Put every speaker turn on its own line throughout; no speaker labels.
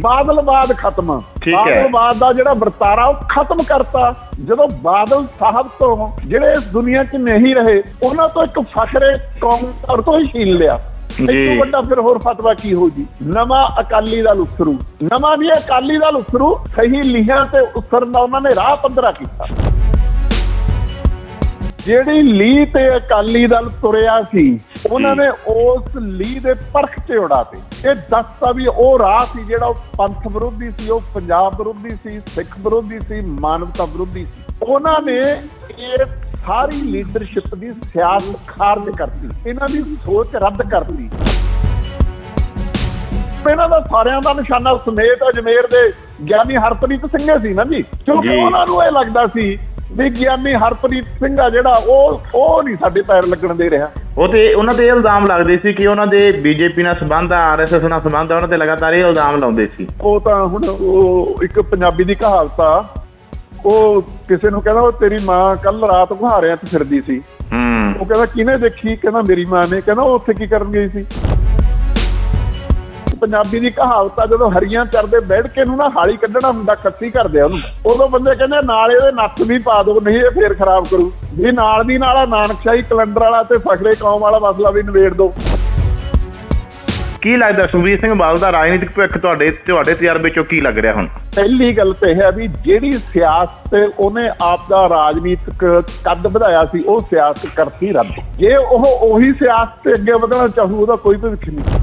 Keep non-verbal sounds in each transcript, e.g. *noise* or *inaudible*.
ਬਾਦਲਵਾਦ ਖਤਮ। ਬਾਦਲਵਾਦ ਦਾ ਜਿਹੜਾ ਵਰਤਾਰਾ ਉਹ ਖਤਮ ਕਰਤਾ। ਜਦੋਂ ਬਾਦਲ ਸਾਹਿਬ ਤੋਂ ਜਿਹੜੇ ਇਸ ਦੁਨੀਆ 'ਚ ਨਹੀਂ ਰਹੇ ਉਹਨਾਂ ਤੋਂ ਇੱਕ ਫਖਰੇ ਕੌਮ ਤੌਰ ਤੋਂ ਹੀ ਛੀਨ ਲਿਆ। ਇਸ ਵੱਡਾ ਫਿਰ ਹੋਰ ਫਤਵਾ ਕੀ ਹੋ ਜੀ ਨਵਾਂ ਅਕਾਲੀ ਦਲ ਉਸਰੂ ਨਵਾਂ ਵੀ ਅਕਾਲੀ ਦਲ ਉਸਰੂ ਸਹੀ ਲੀਹਾਂ ਤੇ ਉਸਰਨ ਦਾ ਉਹਨਾਂ ਨੇ ਰਾਹ ਪੱਧਰਾ ਕੀਤਾ। ਜਿਹੜੀ ਲੀਹ ਤੇ ਅਕਾਲੀ ਦਲ ਤੁਰਿਆ ਸੀ ਉਹਨਾਂ। ਨੇ ਉਸ ਲੀਹ ਦੇ ਪਰਖ ਤੇ ਉਡਾਤੇ ਇਹ ਦੱਸਤਾ ਵੀ ਉਹ ਰਾਹ ਸੀ ਜਿਹੜਾ ਉਹ ਪੰਥ ਵਿਰੋਧੀ ਸੀ ਉਹ ਪੰਜਾਬ ਵਿਰੋਧੀ ਸੀ ਸਿੱਖ ਵਿਰੋਧੀ ਸੀ ਮਾਨਵਤਾ ਵਿਰੋਧੀ ਸੀ ਉਹਨਾਂ ਨੇ ਇਹ ਸਾਰੀ ਲੀਡਰਸ਼ਿਪ ਦੀ ਸਿਆਸਤ ਖਾਰਜ ਕਰਤੀ ਇਹਨਾਂ ਦੀ ਸੋਚ ਰੱਦ ਕਰਤੀ ਇਹਨਾਂ ਦਾ ਸਾਰਿਆਂ ਦਾ ਨਿਸ਼ਾਨਾ ਸਮੇਤ ਅਜਮੇਰ ਦੇ ਗਿਆਨੀ ਹਰਪ੍ਰੀਤ ਸਿੰਘ ਸੀ ਨਾ ਜੀ ਕਿਉਂਕਿ। ਉਹਨਾਂ ਨੂੰ ਇਹ ਲੱਗਦਾ ਸੀ ਵੀ ਗਿਆਨੀ ਹਰਪ੍ਰੀਤ ਸਿੰਘ ਆ ਜਿਹੜਾ ਉਹ ਉਹ ਨਹੀਂ ਸਾਡੇ ਪੈਰ ਲੱਗਣ ਦੇ ਰਿਹਾ।
ਉਹ ਤੇ ਉਹਨਾਂ ਤੇ ਇਲਜ਼ਾਮ ਲੱਗਦੇ ਸੀ ਕਿ ਉਹਨਾਂ ਦੇ ਬੀਜੇਪੀ ਨਾਲ ਸੰਬੰਧ ਆ ਆਰਐਸਐਸ ਨਾਲ ਸੰਬੰਧ ਆ ਉਹਨਾਂ ਤੇ ਲਗਾਤਾਰ ਇਹ ਇਲਜ਼ਾਮ ਲਾਉਂਦੇ ਸੀ।
ਉਹ ਤਾਂ ਹੁਣ ਉਹ ਇੱਕ ਪੰਜਾਬੀ ਦੀ ਕਹਾਵਤ ਆ ਉਹ ਕਿਸੇ ਨੂੰ ਕਹਿੰਦਾ ਉਹ ਤੇਰੀ ਮਾਂ ਕੱਲ ਰਾਤ ਘੁਹਾਰਿਆਂ ਤੇ ਫਿਰਦੀ ਸੀ।
ਹੂੰ।
ਉਹ ਕਹਿੰਦਾ ਕਿਹਨੇ ਦੇਖੀ? ਕਹਿੰਦਾ ਮੇਰੀ ਮਾਂ ਨੇ। ਕਹਿੰਦਾ ਉਹ ਉੱਥੇ ਕੀ ਕਰਨ ਗਈ ਸੀ? ਪੰਜਾਬੀ ਦੀ ਕਹਾਵਤ ਆ ਜਦੋਂ ਹਰੀਆਂ ਚਰਦੇ ਬੈਠ ਕੇ ਨੂੰ ਨਾ ਹਾਲੀ ਕੱਢਣਾ ਹੁੰਦਾ ਕੱਸੀ ਕਰਦੇ ਉਹਨੂੰ। ਉਦੋਂ ਬੰਦੇ ਕਹਿੰਦੇ ਨਾਲ ਇਹਦੇ ਨੱਥ ਵੀ ਪਾ ਦਿਓ ਨਹੀਂ ਇਹ ਫੇਰ ਖਰਾਬ ਕਰੂ। ਵੀ ਨਾਲ ਦੀ ਨਾਲ ਆ ਨਾਨਕਸ਼ਾਹੀ ਕੈਲੰਡਰ ਵਾਲਾ ਤੇ ਫਖਰੇ ਕੌਮ ਵਾਲਾ ਮਸਲਾ ਵੀ ਨਿਬੇੜ ਦਿਓ
ਕੀ ਲੱਗਦਾ ਸੁਖਬੀਰ ਸਿੰਘ ਬਾਦਲ ਦਾ ਰਾਜਨੀਤਿਕ ਭਵਿੱਖ ਤੁਹਾਡੇ ਤੁਹਾਡੇ ਤਜਰਬੇ ਚੋਂ ਕੀ ਲੱਗ ਰਿਹਾ ਹੁਣ?
ਪਹਿਲੀ ਗੱਲ ਤੇ ਹੈ ਵੀ ਜਿਹੜੀ ਸਿਆਸਤ ਉਹਨੇ ਆਪ ਦਾ ਰਾਜਨੀਤਿਕ ਕੱਦ ਵਧਾਇਆ ਸੀ ਉਹ ਸਿਆਸਤ ਕਰਤੀ ਰੱਦ ਜੇ ਉਹ ਉਹੀ ਸਿਆਸਤ ਤੇ ਅੱਗੇ ਵਧਣਾ ਚਾਹੂ ਉਹਦਾ ਕੋਈ ਭਵਿੱਖ ਨਹੀਂ।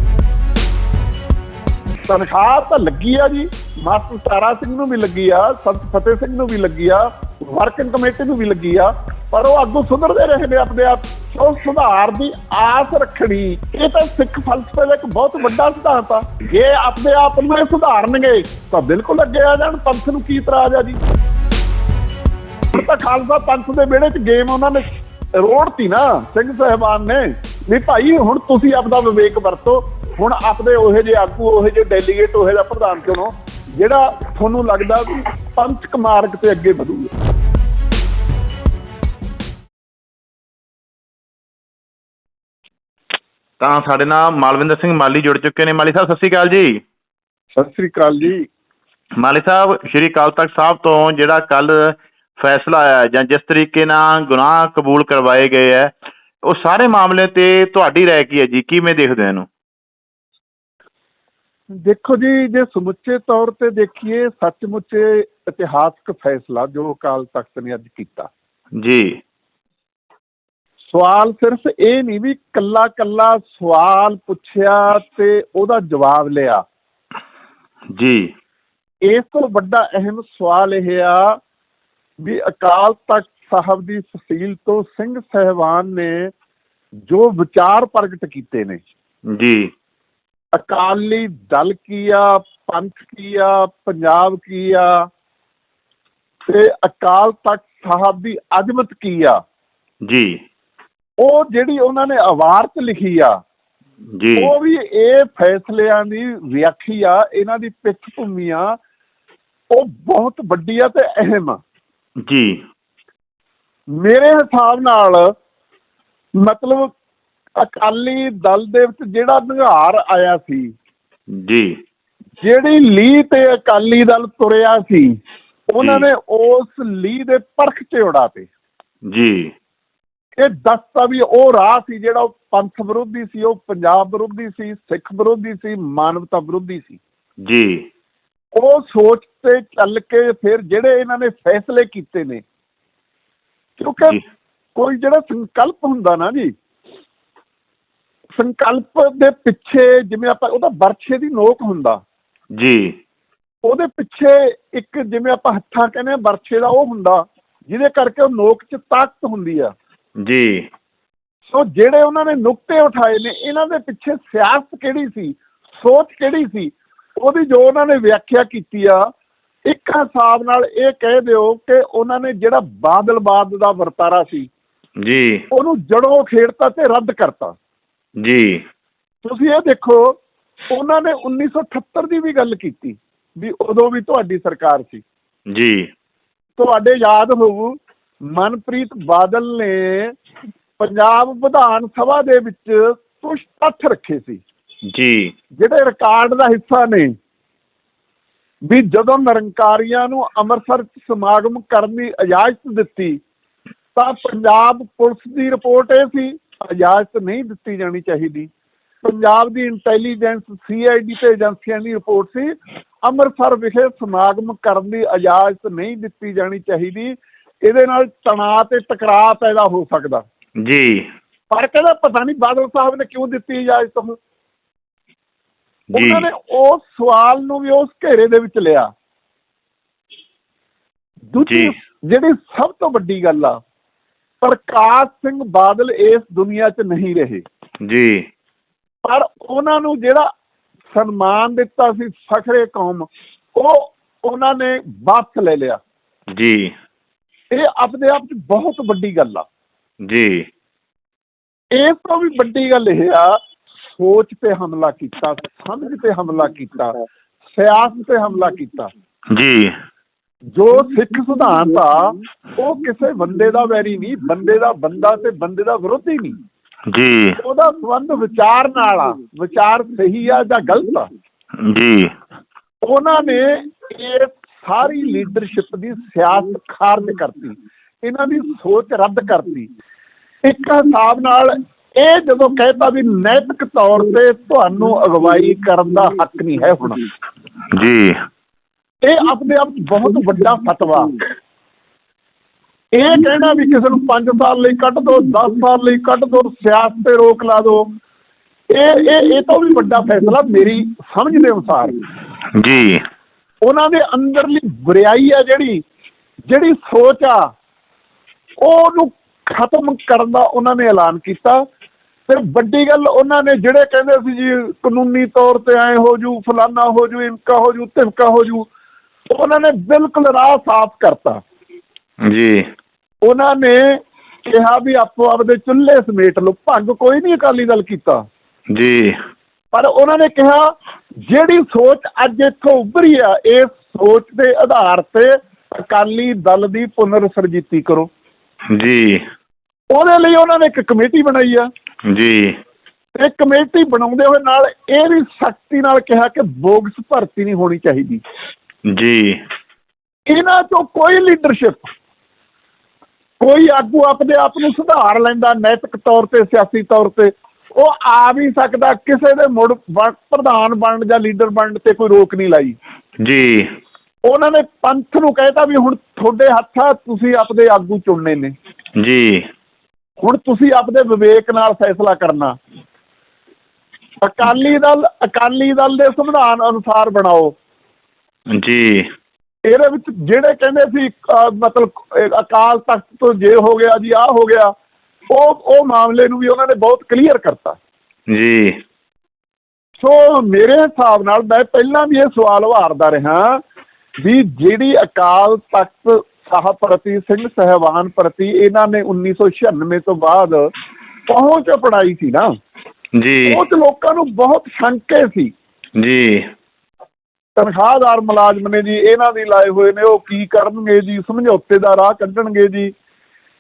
ਤਨਖਾਹ ਤਾਂ ਲੱਗੀ ਆ ਜੀ। ਮਾਸਟਰ ਤਾਰਾ ਸਿੰਘ ਨੂੰ ਵੀ ਲੱਗੀ ਆ, ਸੰਤ ਫਤਿਹ ਸਿੰਘ ਨੂੰ ਵੀ ਲੱਗੀ ਆ, ਵਰਕਿੰਗ ਕਮੇਟੀ ਨੂੰ ਵੀ ਲੱਗੀ ਆ, ਪਰ ਉਹ ਅੱਗੋਂ ਸੁਧਰਦੇ ਰਹੇ ਨੇ ਆਪਣੇ ਆਪ। ਉਹ ਸੁਧਾਰ ਦੀ ਆਸ ਰੱਖਣੀ, ਇਹ ਤਾਂ ਸਿੱਖ ਫਲਸਫੇ ਦਾ ਇੱਕ ਬਹੁਤ ਵੱਡਾ ਸਿਧਾਂਤ ਆ। ਜੇ ਆਪਣੇ ਆਪ ਨੂੰ ਇਹ ਸੁਧਾਰਨਗੇ, ਤਾਂ ਬਿਲਕੁਲ ਅੱਗੇ ਆ ਜਾਣ, ਪੰਥ ਨੂੰ ਕੀ ਇਤਰਾਜ਼ ਆ ਜੀ? ਤਾਂ ਖਾਲਸਾ ਪੰਥ ਦੇ ਵਿਹੜੇ 'ਚ ਗੇਮ ਉਹਨਾਂ ਨੇ ਰੋੜਤੀ ਨਾ, ਸਿੰਘ ਸਾਹਿਬਾਨ ਨੇ। ਵੀ ਭਾਈ, ਹੁਣ ਤੁਸੀਂ ਆਪਦਾ ਵਿਵੇਕ ਵਰਤੋ ਹੁਣ ਆਪਦੇ ਉਹੇ ਜਿਹੇ ਆਗੂ ਉਹੇ ਜਿਹੇ ਡੈਲੀਗੇਟ ਉਹੇ ਜਿਹਾ ਪ੍ਰਧਾਨ ਚੁਣੋ ਜਿਹੜਾ ਤੁਹਾਨੂੰ ਲੱਗਦਾ ਪੰਥਕ ਮਾਰਗ ਤੇ ਅੱਗੇ ਵਧੂਗਾ।
ਤਾਂ ਸਾਡੇ ਨਾਲ ਮਾਲਵਿੰਦਰ ਸਿੰਘ ਮਾਲੀ ਜੁੜ ਚੁੱਕੇ ਨੇ। ਮਾਲੀ ਸਾਹਿਬ ਸਤਿ ਸ਼੍ਰੀ ਅਕਾਲ ਜੀ।
ਸਤਿ ਸ੍ਰੀ ਅਕਾਲ ਜੀ।
ਮਾਲੀ ਸਾਹਿਬ ਸ਼੍ਰੀ ਅਕਾਲ ਤਖਤ ਸਾਹਿਬ ਤੋਂ ਜਿਹੜਾ ਕੱਲ ਫੈਸਲਾ ਆਇਆ ਜਾਂ ਜਿਸ ਤਰੀਕੇ ਨਾਲ ਗੁਨਾਹ ਕਬੂਲ ਕਰਵਾਏ ਗਏ ਹੈ ਉਹ ਸਾਰੇ ਮਾਮਲੇ ਤੇ ਤੁਹਾਡੀ ਰਾਏ ਕੀ ਹੈ ਜੀ? ਕਿਵੇਂ ਦੇਖਦੇ ਹੋ ਇਹਨੂੰ?
ਦੇਖੋ ਜੀ ਜੇ ਸਮੁੱਚੇ ਤੌਰ ਤੇ ਦੇਖੀਏ ਸੱਚਮੁੱਚ ਇਤਿਹਾਸਕ ਫੈਸਲਾ ਜੋ ਅਕਾਲ ਤਖਤ ਨੇ ਅੱਜ ਕੀਤਾ।
ਜੀ।
ਸਵਾਲ ਸਿਰਫ ਇਹ ਨਹੀਂ ਵੀ ਕੱਲਾ ਕੱਲਾ ਸਵਾਲ ਪੁੱਛਿਆ ਤੇ ਉਹਦਾ ਜਵਾਬ ਲਿਆ।
ਜੀ।
ਇਸ ਤੋਂ ਵੱਡਾ ਅਹਿਮ ਸਵਾਲ ਇਹ ਆ ਵੀ ਅਕਾਲ ਤਖਤ ਸਾਹਿਬ ਦੀ ਫਸੀਲ ਤੋਂ ਸਿੰਘ ਸਹਿਬਾਨ ਨੇ ਜੋ ਵਿਚਾਰ ਪ੍ਰਗਟ ਕੀਤੇ ਨੇ
ਜੀ।
ਅਕਾਲੀ ਦਲ ਕੀ ਆ ਪੰਥ ਕੀ ਆ ਪੰਜਾਬ ਕੀ ਆ? ਤੇ ਅਕਾਲ ਤਖਤ ਸਾਹਿਬ ਦੀ ਅਜ਼ਮਤ ਕੀ ਆ?
ਜੀ।
ਉਹ ਜਿਹੜੀ ਉਹਨਾਂ ਨੇ ਅਵਾਰਤ ਲਿਖੀ ਆ
ਜੀ।
ਉਹ ਵੀ ਇਹ ਫੈਸਲਿਆਂ ਦੀ ਵਿਆਖੀ ਆ ਇਹਨਾਂ ਦੀ ਪਿੱਠ ਭੂਮੀ ਆ। ਉਹ ਬਹੁਤ ਵੱਡੀ ਆ ਤੇ ਅਹਿਮ ਆ।
ਜੀ।
ਮੇਰੇ ਹਿਸਾਬ ਨਾਲ ਮਤਲਬ ਅਕਾਲੀ ਦਲ ਦੇ ਵਿੱਚ ਜਿਹੜਾ ਨਿਘਾਰ ਆਇਆ ਸੀ
ਜੀ।
ਜਿਹੜੀ ਲੀਹ ਤੇ ਅਕਾਲੀ ਦਲ ਤੁਰਿਆ ਸੀ ਉਹਨਾਂ। ਨੇ ਉਸ ਲੀਹ ਦੇ ਪਰਖ ਤੇ ਉਡਾਤੇ।
ਜੀ।
ਇਹ ਦੱਸਤਾ ਵੀ ਉਹ ਰਾਹ ਸੀ ਜਿਹੜਾ ਉਹ ਪੰਥ ਵਿਰੋਧੀ ਸੀ ਉਹ ਪੰਜਾਬ ਵਿਰੋਧੀ ਸੀ ਸਿੱਖ ਵਿਰੋਧੀ ਸੀ ਮਾਨਵਤਾ ਵਿਰੋਧੀ ਸੀ।
ਜੀ।
ਉਹ ਸੋਚ ਤੇ ਚੱਲ ਕੇ ਫਿਰ ਜਿਹੜੇ ਇਹਨਾਂ ਨੇ ਫੈਸਲੇ ਕੀਤੇ ਨੇ ਕਿਉਂਕਿ। ਕੋਈ ਜਿਹੜਾ ਸੰਕਲਪ ਹੁੰਦਾ ਨਾ ਜੀ ਸੰਕਲਪ ਦੇ ਪਿੱਛੇ ਜਿਵੇਂ ਆਪਾਂ ਉਹਦਾ ਬਰਛੇ ਦੀ ਨੋਕ ਹੁੰਦਾ।
ਜੀ।
ਉਹਦੇ ਪਿੱਛੇ ਇੱਕ ਜਿਵੇਂ ਆਪਾਂ ਹੱਥਾਂ ਕਹਿੰਦੇ ਆ ਬਰਛੇ ਦਾ ਉਹ ਹੁੰਦਾ ਜਿਹਦੇ ਕਰਕੇ ਉਹ ਨੋਕ 'ਚ ਤਾਕਤ ਹੁੰਦੀ ਆ।
ਜੀ।
ਸੋ ਜਿਹੜੇ ਉਹਨਾਂ ਨੇ ਨੁਕਤੇ ਉਠਾਏ ਨੇ ਇਹਨਾਂ ਦੇ ਪਿੱਛੇ ਸਿਆਸਤ ਕਿਹੜੀ ਸੀ ਸੋਚ ਕਿਹੜੀ ਸੀ ਉਹਦੀ ਜੋ ਉਹਨਾਂ ਨੇ ਵਿਆਖਿਆ ਕੀਤੀ ਆ ਇੱਕ ਹਿਸਾਬ ਨਾਲ ਇਹ ਕਹਿ ਦਿਓ ਕਿ ਉਹਨਾਂ ਨੇ ਜਿਹੜਾ ਬਾਦਲਵਾਦ ਦਾ ਵਰਤਾਰਾ ਸੀ
ਜੀ।
ਉਹਨੂੰ ਜੜੋਂ ਖੇੜਤਾ ਤੇ ਰੱਦ ਕਰਤਾ।
ਜੀ।
ਤੁਸੀਂ ਇਹ ਦੇਖੋ ਉਹਨਾਂ ਨੇ 1978 ਦੀ ਵੀ ਗੱਲ ਕੀਤੀ ਵੀ ਉਦੋਂ ਵੀ ਤੁਹਾਡੀ ਸਰਕਾਰ ਸੀ।
ਜੀ।
ਤੁਹਾਡੇ ਯਾਦ ਹੋਊ ਮਨਪ੍ਰੀਤ ਬਾਦਲ ਨੇ ਪੰਜਾਬ ਵਿਧਾਨ ਸਭਾ ਦੇ ਵਿੱਚ ਕੁਝ ਤੱਥ ਰੱਖੇ ਸੀ।
ਜੀ।
ਜਿਹੜੇ ਰਿਕਾਰਡ ਦਾ ਹਿੱਸਾ ਨੇ ਵੀ ਜਦੋਂ ਨਿਰੰਕਾਰੀਆਂ ਨੂੰ ਅੰਮ੍ਰਿਤਸਰ 'ਚ ਸਮਾਗਮ ਕਰਨ ਦੀ ਇਜਾਜ਼ਤ ਦਿੱਤੀ ਤਾਂ ਪੰਜਾਬ ਪੁਲਿਸ ਦੀ ਰਿਪੋਰਟ ਇਹ ਸੀ ਇਜਾਜ਼ਤ ਨਹੀਂ ਦਿੱਤੀ ਜਾਣੀ ਚਾਹੀਦੀ। ਪੰਜਾਬ ਦੀ ਇੰਟੈਲੀਜੈਂਸ ਸੀਆਈਡੀ ਤੇ ਏਜੰਸੀਆਂ ਦੀ ਰਿਪੋਰਟ ਸੀ ਅੰਮ੍ਰਿਤਸਰ ਵਿਖੇ ਸਮਾਗਮ ਕਰਨ ਦੀ ਇਜਾਜ਼ਤ ਨਹੀਂ ਦਿੱਤੀ ਜਾਣੀ ਚਾਹੀਦੀ। ਇਹਦੇ ਨਾਲ ਤਣਾਅ ਤੇ ਟਕਰਾਅ ਪੈਦਾ ਹੋ ਸਕਦਾ।
ਜੀ।
ਪਰ ਕਹਿੰਦਾ ਪਤਾ ਨਹੀਂ ਬਾਦਲ ਸਾਹਿਬ ਨੇ ਕਿਉਂ ਦਿੱਤੀ ਇਜਾਜ਼ਤ
ਜੀ।
ਉਹਨਾਂ ਨੇ ਉਸ ਸਵਾਲ ਨੂੰ ਵੀ ਉਸ ਘੇਰੇ ਦੇ ਵਿੱਚ ਲਿਆ। ਦੂਜੀ। ਜਿਹੜੀ ਸਭ ਤੋਂ ਵੱਡੀ ਗੱਲ ਆ ਪ੍ਰਕਾਸ਼ ਸਿੰਘ ਬਾਦਲ ਇਸ ਦੁਨੀਆ 'ਚ ਨਹੀਂ ਰਹੇ।
ਜੀ।
ਪਰ ਉਹਨਾਂ ਨੂੰ ਜਿਹੜਾ ਸਨਮਾਨ ਦਿੱਤਾ ਸੀ ਫਖਰੇ ਕੌਮ ਉਹ ਉਹਨਾਂ ਨੇ ਵਾਪਸ ਲੈ ਲਿਆ।
ਜੀ।
ਇਹ ਆਪਣੇ ਆਪ 'ਚ ਬਹੁਤ ਵੱਡੀ ਗੱਲ ਆ।
ਜੀ।
ਇਸ ਤੋਂ ਵੀ ਵੱਡੀ ਗੱਲ ਇਹ ਆ ਸੋਚ ਤੇ ਹਮਲਾ ਕੀਤਾ ਸਮਝ ਤੇ ਹਮਲਾ ਕੀਤਾ ਸਿਆਸਤ ਤੇ ਹਮਲਾ ਕੀਤਾ।
ਜੀ।
ਜੋ ਸਿੱਖ ਸਿਧਾਂਤ ਆ ਉਹ ਕਿਸੇ ਬੰਦੇ ਦਾ ਵੈਰੀ ਨਹੀਂ ਬੰਦੇ ਦਾ ਬੰਦਾ ਤੇ ਬੰਦੇ ਦਾ ਵਿਰੋਧੀ ਨਹੀਂ।
ਜੀ।
ਉਹਦਾ ਸੰਬੰਧ ਵਿਚਾਰ ਨਾਲ ਆ ਵਿਚਾਰ ਸਹੀ ਆ ਜਾਂ ਗਲਤ ਆ।
ਜੀ।
ਉਹਨਾਂ ਨੇ ਇਹ ਸਾਰੀ ਲੀਡਰਸ਼ਿਪ ਦੀ ਸਿਆਸਤ ਖਾਰਜ ਕਰਤੀ ਇਹਨਾਂ ਦੀ ਸੋਚ ਰੱਦ ਕਰਤੀ। ਇੱਕ ਹਿਸਾਬ ਨਾਲ ਇਹ ਜਦੋਂ ਕਹਿਤਾ ਵੀ ਨੈਤਿਕ ਤੌਰ ਤੇ ਤੁਹਾਨੂੰ ਅਗਵਾਈ ਕਰਨ ਦਾ ਹੱਕ ਨਹੀਂ ਹੈ ਹੁਣ।
ਜੀ।
ਇਹ ਆਪਣੇ ਆਪ 'ਚ ਬਹੁਤ ਵੱਡਾ ਫਤਵਾ। ਇਹ ਕਹਿਣਾ ਵੀ ਕਿਸੇ ਨੂੰ 5 ਸਾਲ ਲਈ ਕੱਢ ਦੋ 10 ਸਾਲ ਲਈ ਕੱਢ ਦੋ ਸਿਆਸਤ ਤੇ ਰੋਕ ਲਾ ਦੋ। ਇਹ ਇਹ ਇਹ ਤੋਂ ਵੀ ਵੱਡਾ ਫੈਸਲਾ ਮੇਰੀ ਸਮਝ ਦੇ ਅਨੁਸਾਰ।
ਜੀ।
ਉਹਨਾਂ ਦੇ ਅੰਦਰਲੀ ਬੁਰਾਈ ਆ ਜਿਹੜੀ ਜਿਹੜੀ ਸੋਚ ਆ ਉਹਨੂੰ ਖਤਮ ਕਰਨ ਦਾ ਉਹਨਾਂ ਨੇ ਐਲਾਨ ਕੀਤਾ। ਫਿਰ ਵੱਡੀ ਗੱਲ ਉਹਨਾਂ ਨੇ ਜਿਹੜੇ ਕਹਿੰਦੇ ਸੀ ਜੀ ਕਾਨੂੰਨੀ ਤੌਰ ਤੇ ਐ ਹੋ ਜੂ ਫਲਾਨਾ ਹੋ ਜੂ ਇਨਕਾ ਹੋ ਜੂ ਤਿਮਕਾ ਹੋ ਜੂ ਉਹਨਾਂ ਨੇ ਬਿਲਕੁਲ ਰਾਹ ਸਾਫ਼ ਕਰਤਾ।
ਜੀ।
ਉਹਨਾਂ ਨੇ ਕਿਹਾ ਵੀ ਆਪੋ ਆਪਦੇ ਚੁੱਲ੍ਹੇ ਸਮੇਟ ਲਓ ਭੰਗ ਕੋਈ ਨਹੀਂ ਅਕਾਲੀ ਦਲ ਕੀਤਾ।
ਜੀ।
ਪਰ ਉਹਨਾਂ ਨੇ ਕਿਹਾ ਜਿਹੜੀ ਸੋਚ ਅੱਜ ਇੱਥੋਂ ਉੱਭਰੀ ਆ ਇਸ ਸੋਚ ਦੇ ਆਧਾਰ ਤੇ ਅਕਾਲੀ ਦਲ ਦੀ ਪੁਨਰ ਸਰਜੀਤੀ ਕਰੋ।
ਜੀ।
ਉਹਦੇ ਲਈ ਉਹਨਾਂ ਨੇ ਇੱਕ ਕਮੇਟੀ ਬਣਾਈ ਆ।
ਜੀ।
ਤੇ ਕਮੇਟੀ ਬਣਾਉਂਦੇ ਹੋਏ ਨਾਲ ਇਹ ਵੀ ਸਖਤੀ ਨਾਲ ਕਿਹਾ ਕਿ ਬੋਗਸ ਭਰਤੀ ਨਹੀਂ ਹੋਣੀ ਚਾਹੀਦੀ।
ਜੀ।
ਇਹਨਾਂ ਤੋਂ ਕੋਈ ਲੀਡਰਸ਼ਿਪ ਕੋਈ ਆਗੂ ਆਪਣੇ ਆਪ ਨੂੰ ਸੁਧਾਰ ਲੈਂਦਾ ਨੈਤਿਕ ਤੌਰ ਤੇ ਸਿਆਸੀ ਤੌਰ ਤੇ ਉਹ ਆ ਵੀ ਸਕਦਾ ਕਿਸੇ ਦੇ ਮੁੜ ਪ੍ਰਧਾਨ ਬਣਨ ਜਾਂ ਲੀਡਰ ਬਣਨ ਤੇ ਕੋਈ ਰੋਕ ਨਹੀਂ ਲਾਈ।
ਜੀ।
ਉਹਨਾਂ ਨੇ ਪੰਥ ਨੂੰ ਕਹਿਤਾ ਵੀ ਹੁਣ ਤੁਹਾਡੇ ਹੱਥ ਆ ਤੁਸੀਂ ਆਪਦੇ ਆਗੂ ਚੁਣਨੇ ਨੇ।
ਜੀ।
ਹੁਣ ਤੁਸੀਂ ਆਪਦੇ ਵਿਵੇਕ ਨਾਲ ਫੈਸਲਾ ਕਰਨਾ। ਅਕਾਲੀ ਦਲ ਅਕਾਲੀ ਦਲ ਦੇ ਸੰਵਿਧਾਨ ਅਨੁਸਾਰ ਬਣਾਓ।
ਜੀ।
ਇਹਦੇ ਵਿੱਚ ਜਿਹੜੇ ਕਹਿੰਦੇ ਸੀ ਅਹ, ਮਤਲਬ ਅਕਾਲ ਤਖਤ ਤੋਂ ਜੇ ਹੋ ਗਿਆ ਜੀ ਆ ਹੋ ਗਿਆ ਉਹ ਉਹ ਮਾਮਲੇ ਨੂੰ ਵੀ ਉਹਨਾਂ ਨੇ ਬਹੁਤ ਕਲੀਅਰ ਕਰਤਾ।
ਜੀ।
ਸੋ ਮੇਰੇ ਹਿਸਾਬ ਨਾਲ ਮੈਂ ਪਹਿਲਾਂ ਵੀ ਇਹ ਸਵਾਲ ਉਭਾਰਦਾ ਰਿਹਾ ਵੀ ਜਿਹੜੀ ਅਕਾਲ ਤਖਤ ਸਾਹਿਬ ਪ੍ਰਤੀ ਸਿੰਘ ਸਹਿਬਾਨ ਪ੍ਰਤੀ ਇਹਨਾਂ ਨੇ 1996 ਤੋਂ ਬਾਅਦ ਪਹੁੰਚ ਪੜਾਈ ਸੀ ਨਾ?
ਜੀ।
ਉਹ 'ਚ ਲੋਕਾਂ ਨੂੰ ਬਹੁਤ ਸ਼ੰਕੇ ਸੀ।
ਜੀ।
ਤਨਖਾਹਦਾਰ ਮੁਲਾਜ਼ਮ ਨੇ ਜੀ ਇਹਨਾਂ ਦੀ ਲਾਏ ਹੋਏ ਨੇ ਉਹ ਕੀ ਕਰਨਗੇ ਜੀ? ਸਮਝੌਤੇ ਦਾ ਰਾਹ ਕੱਢਣਗੇ ਜੀ।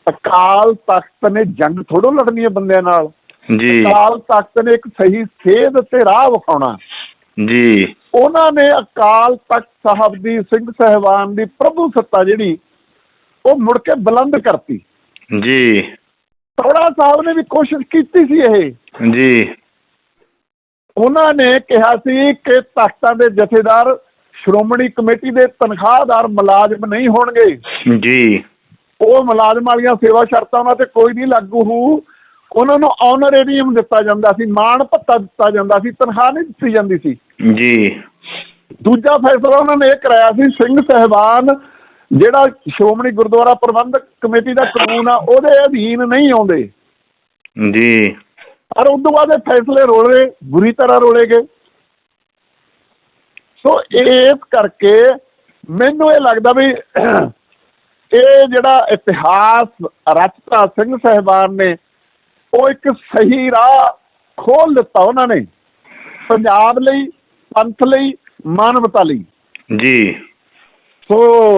ਅਕਾਲ ਤਖਤ ਨੇ ਜੰਗ ਥੋੜੋ ਲੜਨੀ ਹੈ ਬੰਦਿਆਂ ਨਾਲ।
ਜੀ।
ਅਕਾਲ ਤਖਤ ਨੇ ਇੱਕ ਸਹੀ ਸੇਧ ਤੇ ਰਾਹ ਵਿਖਾਉਣਾ।
ਜੀ।
ਉਹਨਾਂ ਨੇ ਅਕਾਲ ਤਖਤ ਸਾਹਿਬ ਦੀ ਸਿੰਘ ਸਹਿਬਾਨ ਦੀ ਪ੍ਰਭੂ ਸੱਤਾ ਜਿਹੜੀ ਉਹ ਮੁੜ ਕੇ ਬੁਲੰਦ ਕਰਤੀ।
ਜੀ।
ਤੋੜਾ ਸਾਹਿਬ ਨੇ ਵੀ ਕੋਸ਼ਿਸ਼ ਕੀਤੀ ਸੀ ਇਹ।
ਜੀ।
ਉਹਨਾਂ ਨੇ ਕਿਹਾ ਸੀ ਕਿ ਤਖਤਾਂ ਦੇ ਜਥੇਦਾਰ ਸ਼੍ਰੋਮਣੀ ਕਮੇਟੀ ਦੇ ਤਨਖਾਹਦਾਰ ਮੁਲਾਜ਼ਮ ਨਹੀਂ ਹੋਣਗੇ।
ਜੀ।
ਉਹ ਮੁਲਾਜ਼ਮ ਵਾਲੀਆਂ ਸੇਵਾ ਸ਼ਰਤਾਂ ਉਹਨਾਂ ਤੇ ਕੋਈ ਨਹੀਂ ਲਾਗੂ ਹੋਊ ਉਹਨਾਂ ਨੂੰ ਆਨਰੇਰੀਅਮ ਦਿੱਤਾ ਜਾਂਦਾ ਸੀ ਮਾਣ ਭੱਤਾ ਦਿੱਤਾ ਜਾਂਦਾ ਸੀ ਤਨਖਾਹ ਨਹੀਂ ਦਿੱਤੀ ਜਾਂਦੀ ਸੀ।
ਜੀ।
ਦੂਜਾ ਫੈਸਲਾ ਉਹਨਾਂ ਨੇ ਇਹ ਕਰਾਇਆ ਸੀ ਸਿੰਘ ਸਹਿਬਾਨ ਜਿਹੜਾ ਸ਼੍ਰੋਮਣੀ ਗੁਰਦੁਆਰਾ ਪ੍ਰਬੰਧਕ ਕਮੇਟੀ ਦਾ ਕਾਨੂੰਨ ਆ ਉਹਦੇ ਅਧੀਨ ਨਹੀਂ ਆਉਂਦੇ।
ਜੀ।
ਪਰ ਉਸ ਤੋਂ ਬਾਅਦ ਇਹ ਫੈਸਲੇ ਰੋਲੇ ਬੁਰੀ ਤਰ੍ਹਾਂ ਰੋਲੇ ਗਏ। ਸੋ ਇਸ ਕਰਕੇ ਮੈਨੂੰ ਇਹ ਲੱਗਦਾ ਵੀ ਇਹ ਜਿਹੜਾ ਇਤਿਹਾਸ ਰਚਤਾ ਸਿੰਘ ਸਹਿਬਾਨ ਨੇ ਉਹ ਇੱਕ ਸਹੀ ਰਾਹ ਖੋਲ ਦਿੱਤਾ ਉਹਨਾਂ ਨੇ ਪੰਜਾਬ ਲਈ ਪੰਥ ਲਈ ਮਾਨਵਤਾ ਲਈ।
ਜੀ।
ਸੋ